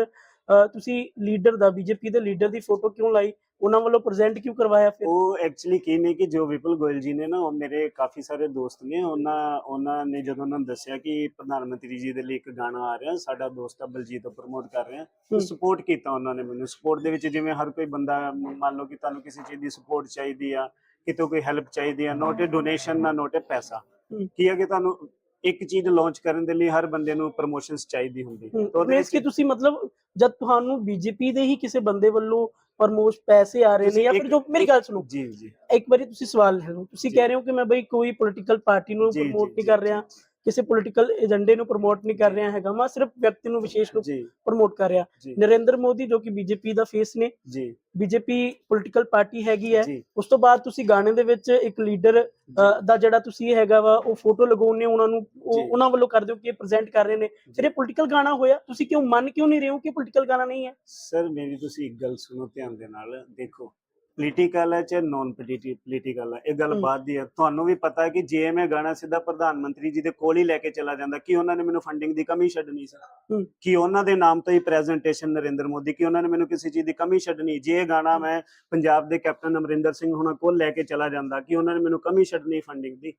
ਤੁਸੀਂ ਲੀਡਰ ਦਾ ਬੀਜੇਪੀ ਦੇ ਲੀਡਰ ਦੀ ਫੋਟੋ ਕਿਉਂ ਲਾਈ? ਉਹਨਾਂ ਵੱਲੋਂ ਪ੍ਰੈਜ਼ੈਂਟ ਕਿਉਂ ਕਰਵਾਇਆ ਫਿਰ? ਉਹ ਐਕਚੁਅਲੀ ਕੀ ਨੇ ਕਿ ਜੋ ਵਿਪਲ ਗੋਇਲ ਜੀ ਨੇ ਨਾ ਉਹ ਮੇਰੇ ਕਾਫੀ ਸਾਰੇ ਦੋਸਤ ਨੇ। ਉਹਨਾਂ ਉਹਨਾਂ ਨੇ ਜਦੋਂ ਉਹਨਾਂ ਨੂੰ ਦੱਸਿਆ ਕਿ ਪ੍ਰਧਾਨ ਮੰਤਰੀ ਜੀ ਦੇ ਲਈ ਇੱਕ ਗਾਣਾ ਆ ਰਿਹਾ ਸਾਡਾ ਦੋਸਤ ਆ ਬਲਜੀਤ ਉਹ ਪ੍ਰਮੋਟ ਕਰ ਰਿਹਾ। ਹਮ। ਸਪੋਰਟ ਕੀਤਾ ਉਹਨਾਂ ਨੇ ਮੈਨੂੰ। ਸਪੋਰਟ ਦੇ ਵਿੱਚ ਜਿਵੇਂ ਹਰ ਕੋਈ ਬੰਦਾ ਮੰਨ ਲਓ ਕਿ ਤੁਹਾਨੂੰ ਕਿਸੇ ਚੀਜ਼ ਦੀ ਸਪੋਰਟ ਚਾਹੀਦੀ ਆ ਕਿਤੋਂ ਕੋਈ ਹੈਲਪ ਚਾਹੀਦੀ ਆ ਨੋਟ ਡੋਨੇਸ਼ਨ ਨਾ ਨੋਟ ਪੈਸਾ। ਕੀ ਕਿ ਤੁਹਾਨੂੰ ਇੱਕ ਚੀਜ਼ ਲਾਂਚ ਕਰਨ ਦੇ ਲਈ ਹਰ ਬੰਦੇ ਨੂੰ ਪ੍ਰੋਮੋਸ਼ਨਸ ਚਾਹੀਦੀ ਹੁੰਦੀ। ਤਾਂ ਮੀਨਸ ਕਿ ਤੁਸੀਂ ਮਤਲਬ ਜਦ ਤੁਹਾਨੂੰ ਬੀਜੇਪੀ ਦੇ ਹੀ ਕਿਸੇ ਬੰਦੇ ਵੱਲੋਂ ਪ੍ਰਮੋਸ਼ ਪੈਸੇ ਆ ਰਹੇ ਨੇ ਜਾਂ ਫਿਰ ਜੋ ਮੇਰੀ ਗੱਲ ਸੁਣੋ। ਜੀ ਜੀ। ਇੱਕ ਵਾਰੀ ਤੁਸੀਂ ਸਵਾਲ ਲੈ ਲਓ। ਤੁਸੀਂ। ਕਹਿ ਰਹੇ ਹੋ ਕਿ ਮੈਂ ਬਈ ਕੋਈ ਪੋਲੀਟੀਕਲ ਪਾਰਟੀ ਨੂੰ ਪ੍ਰਮੋਟ ਨਹੀਂ ਕਰ ਰਿਹਾ। ਕਿਸੇ ਪੋਲੀਟੀਕਲ ਏਜੰਡੇ ਨੂੰ ਪ੍ਰਮੋਟ ਨਹੀਂ ਕਰ ਰਿਹਾ ਹੈਗਾ ਮੈਂ ਸਿਰਫ ਵਿਅਕਤੀ ਨੂੰ ਵਿਸ਼ੇਸ਼ ਨੂੰ ਪ੍ਰਮੋਟ ਕਰ ਰਿਹਾ। ਨਰਿੰਦਰ ਮੋਦੀ ਜੋ ਕਿ ਬੀਜੇਪੀ ਦਾ ਫੇਸ ਨੇ ਜੀ। ਬੀਜੇਪੀ ਪੋਲੀਟੀਕਲ ਪਾਰਟੀ ਹੈਗੀ ਹੈ ਉਸ ਤੋਂ ਬਾਅਦ ਤੁਸੀਂ ਗਾਣੇ ਦੇ ਵਿੱਚ ਇੱਕ ਲੀਡਰ ਦਾ ਜਿਹੜਾ ਤੁਸੀਂ ਹੈਗਾ ਵਾ ਉਹ ਫੋਟੋ ਲਗਾਉਣੇ ਉਹਨਾਂ ਨੂੰ। ਉਹਨਾਂ ਵੱਲੋਂ ਕਰ ਦਿਓ ਕਿ ਇਹ ਪ੍ਰੈਜ਼ੈਂਟ ਕਰ ਰਹੇ ਨੇ। ਫਿਰ ਇਹ ਪੋਲੀਟੀਕਲ ਗਾਣਾ ਹੋਇਆ ਤੁਸੀਂ ਕਿਉਂ ਮੰਨ ਕਿਉਂ ਨਹੀਂ ਰਹੇ ਹੋ ਕਿ ਪੋਲੀਟੀਕਲ ਗਾਣਾ ਨਹੀਂ ਹੈ? ਸਰ ਮੇਰੀ ਤੁਸੀਂ ਇੱਕ ਗੱਲ ਸੁਣੋ ਧਿਆਨ ਦੇ ਨਾਲ ਦੇਖੋ। ਪੋਲੀਟੀਕਲ ਹੈ ਚਾਹੇ ਨਾਨ ਪੋਲੀਟੀਕਲ ਹੈ ਇਹ ਗੱਲ। ਬਾਤ ਦੀ ਹੈ ਤੁਹਾਨੂੰ ਵੀ ਪਤਾ ਹੈ ਕਿ ਜੇ ਮੈਂ ਗਾਣਾ ਸਿੱਧਾ ਪ੍ਰਧਾਨ ਮੰਤਰੀ ਜੀ ਦੇ ਕੋਲ ਹੀ ਲੈ ਕੇ ਚਲਾ ਜਾਂਦਾ ਕਿ ਉਹਨਾਂ ਨੇ ਮੈਨੂੰ ਫੰਡਿੰਗ ਦੀ ਕਮੀ ਛੱਡਣੀ ਸੀ। ਕਿ ਉਹਨਾਂ ਦੇ ਨਾਮ ਤੋਂ ਹੀ ਪ੍ਰੈਜੈਂਟੇਸ਼ਨ ਨਰਿੰਦਰ ਮੋਦੀ ਕਿ ਉਹਨਾਂ ਨੇ ਮੈਨੂੰ ਕਿਸੇ ਚੀਜ਼ ਦੀ ਕਮੀ ਛੱਡਣੀ ਜੇ ਇਹ ਗਾਣਾ ਮੈਂ ਪੰਜਾਬ ਦੇ ਕੈਪਟਨ ਅਮਰਿੰਦਰ ਸਿੰਘ ਹੁਣਾਂ ਕੋਲ ਲੈ ਕੇ ਚਲਾ ਜਾਂਦਾ ਕਿ ਉਹਨਾਂ ਨੇ ਮੈਨੂੰ ਕਮੀ ਛੱਡਣੀ ਫੰਡਿੰਗ ਦੀ।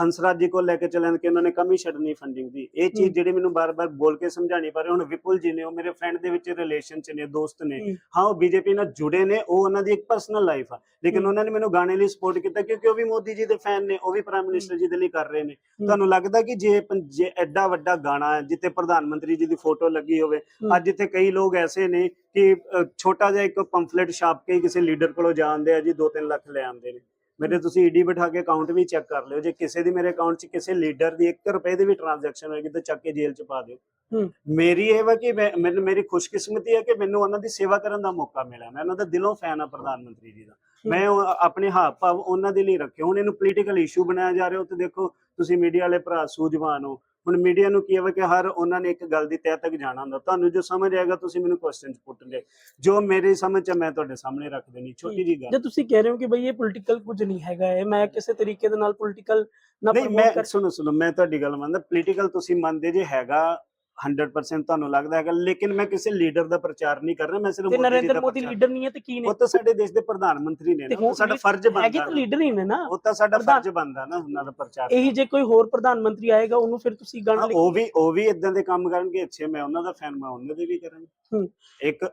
ਹੰਸਰਾਜ ਜੀ ਕੋਲ ਲੈ ਕੇ ਚੱਲਣ ਕਿ ਉਹਨਾਂ ਨੇ ਕਮੀ ਛੱਡਣੀ ਫੰਡਿੰਗ ਦੀ ਇਹ। ਚੀਜ਼ ਜਿਹੜੀ ਮੈਨੂੰ ਬਾਰ-ਬਾਰ ਬੋਲ ਕੇ ਸਮਝਾਣੀ ਪਾ ਰਹੇ ਹੁਣ ਵਿਪੁਲ ਜੀ ਨੇ ਉਹ ਮੇਰੇ ਫਰੈਂਡ ਦੇ ਵਿੱਚ ਰਿਲੇਸ਼ਨ ਚ ਨੇ ਦੋਸਤ ਨੇ। ਹਾਂ ਉਹ ਬੀਜੇਪੀ ਨਾਲ ਜੁੜੇ ਨੇ ਉਹ ਉਹਨਾਂ ਦੀ ਇੱਕ ਪਰਸਨਲ ਪਰਸਨਲ ਲਾਈਫ ਆ। ਲੇਕਿਨ। ਉਹਨਾਂ ਨੇ ਮੈਨੂੰ ਗਾਣੇ ਲਈ ਸਪੋਰਟ ਕੀਤਾ ਕਿਉਂਕਿ ਉਹ ਵੀ ਮੋਦੀ ਜੀ ਦੇ ਫੈਨ ਨੇ ਉਹ ਵੀ ਪ੍ਰਾਈਮ ਮਿਨਿਸਟਰ ਜੀ ਦੇ ਲਈ ਕਰ ਰਹੇ ਨੇ। ਤੁਹਾਨੂੰ ਲੱਗਦਾ ਕਿ ਜੇ ਜੇ ਐਡਾ ਵੱਡਾ ਗਾਣਾ ਹੈ ਜਿੱਥੇ ਪ੍ਰਧਾਨ ਮੰਤਰੀ ਜੀ ਦੀ ਫੋਟੋ ਲੱਗੀ ਹੋਵੇ। ਅੱਜ ਇੱਥੇ ਕਈ ਲੋਕ ਐਸੇ ਨੇ ਕਿ ਛੋਟਾ ਜਿਹਾ ਇੱਕ ਪੰਫਲੇਟ ਛਾਪ ਕੇ ਕਿਸੇ ਲੀਡਰ ਕੋਲੋਂ ਜਾਂਦੇ ਆ ਜੀ 2-3 ਲੱਖ ਲੈ ਆਉਂਦੇ ਨੇ। ਮੇਰੇ ਤੁਸੀਂ ਈਡੀ ਬਿਠਾ ਕੇ ਅਕਾਊਂਟ ਵੀ ਚੈੱਕ ਕਰ ਲਿਓ। ਜੇ ਕਿਸੇ ਦੀ ਮੇਰੇ ਅਕਾਊਂਟ 'ਚ ਕਿਸੇ ਲੀਡਰ ਦੀ 1 ਰੁਪਏ ਦੀ ਵੀ ਟ੍ਰਾਂਜੈਕਸ਼ਨ ਹੋਏਗੀ ਤਾਂ ਚੱਕ ਕੇ ਜੇਲ੍ਹ 'ਚ ਪਾ ਦਿਓ। ਮੇਰੀ ਇਹ ਵਾ ਕਿ ਮੈਨੂੰ ਮੇਰੀ ਖੁਸ਼ਕਿਸਮਤੀ ਹੈ ਕਿ ਮੈਨੂੰ ਉਹਨਾਂ ਦੀ ਸੇਵਾ ਕਰਨ ਦਾ ਮੌਕਾ ਮਿਲਿਆ। ਮੈਂ ਉਹਨਾਂ ਦਾ ਦਿਲੋਂ ਫੈਨ ਆ ਪ੍ਰਧਾਨ ਮੰਤਰੀ ਜੀ ਦਾ। ਮੈਂ ਆਪਣੇ ਹਾਵ ਭਾਵ ਉਹਨਾਂ ਦੇ ਲਈ ਰੱਖੇ ਹੁਣ ਇਹਨੂੰ ਪੋਲੀਟੀਕਲ ਇਸ਼ੂ ਬਣਾਇਆ ਜਾ ਰਿਹਾ। ਉਹ ਤੇ ਦੇਖੋ ਤੁਸੀਂ ਮੀਡੀਆ ਵਾਲੇ ਭਰਾ ਸੂਝਵਾਨ ਹੋ। ਹੁਣ ਮੀਡੀਆ ਨੂੰ ਕੀ ਹੈ ਕਿ ਹਰ ਉਹਨਾਂ ਨੇ ਇੱਕ ਗੱਲ ਦੀ ਤਹਿ ਤੱਕ ਜਾਣਾ ਹੁੰਦਾ। ਤੁਹਾਨੂੰ ਜੋ ਸਮਝ ਆਏਗਾ ਤੁਸੀਂ ਮੈਨੂੰ ਕੁਐਸਚਨਸ ਪੁੱਟ ਲੈ ਜੋ ਮੇਰੀ ਸਮਝ ਚ ਮੈਂ ਤੁਹਾਡੇ ਸਾਹਮਣੇ ਰੱਖ ਦੇਣੀ ਛੋਟੀ ਜੀ ਗੱਲ। ਜੇ ਤੁਸੀਂ ਕਹਿ ਰਹੇ ਹੋ ਕਿ ਬਈ ਇਹ ਪੋਲੀਟੀਕਲ ਕੁਝ ਨਹੀਂ ਹੈਗਾ ਹੈ ਮੈਂ ਕਿਸੇ ਤਰੀਕੇ ਦੇ ਨਾਲ ਪੋਲੀਟੀਕਲ ਨਾ ਨਹੀਂ ਮੈਂ ਕਰ ਸੁਣੋ ਸੁਣੋ ਮੈਂ ਤੁਹਾਡੀ ਗੱਲ ਮੰਨਦਾ। ਪੋਲੀਟੀਕਲ ਤੁਸੀਂ ਮੰਨਦੇ ਜੇ ਹੈਗਾ 100% ਤੁਹਾਨੂੰ ਲੱਗਦਾ ਹੈਗਾ ਲੇਕਿਨ ਮੈਂ ਕਿਸੇ ਲੀਡਰ ਦਾ ਪ੍ਰਚਾਰ ਨਹੀਂ ਕਰ ਰਿਹਾ ਮੈਂ ਸਿਰਫ ਤੇ ਨਰਿੰਦਰ ਮੋਦੀ ਲੀਡਰ ਨਹੀਂ ਹੈ ਤੇ ਕੀ ਨੇ ਉਹ ਤਾਂ ਸਾਡੇ ਦੇਸ਼ ਦੇ ਪ੍ਰਧਾਨ ਮੰਤਰੀ ਨੇ ਤੇ ਨਾ ਤਾਂ ਸਾਡਾ ਫਰਜ਼ ਹੈਗੇ ਬਣਦਾ ਤਾਂ ਨਾ। ਲੀਡਰ ਹੀ ਨੇ ਨਾ ਉਹ ਤਾਂ ਸਾਡਾ ਫਰਜ਼ ਬਣਦਾ ਨਾ ਉਹਨਾਂ ਦਾ ਪ੍ਰਚਾਰ ਇਹੀ ਜੇ ਕੋਈ ਹੋਰ ਪ੍ਰਧਾਨ ਮੰਤਰੀ ਆਏਗਾ ਉਹਨੂੰ ਫਿਰ ਤੁਸੀਂ ਗਾਣਾ ਉਹ ਵੀ ਉਹ ਵੀ ਇਦਾਂ ਦੇ ਕੰਮ ਕਰਨਗੇ ਅੱਛੇ ਮੈਂ ਉਹਨਾਂ ਦਾ ਫੈਨ ਮੈਂ ਉਹਨਾਂ ਦੇ ਵੀ ਕਰਾਂਗਾ। ਇੱਕ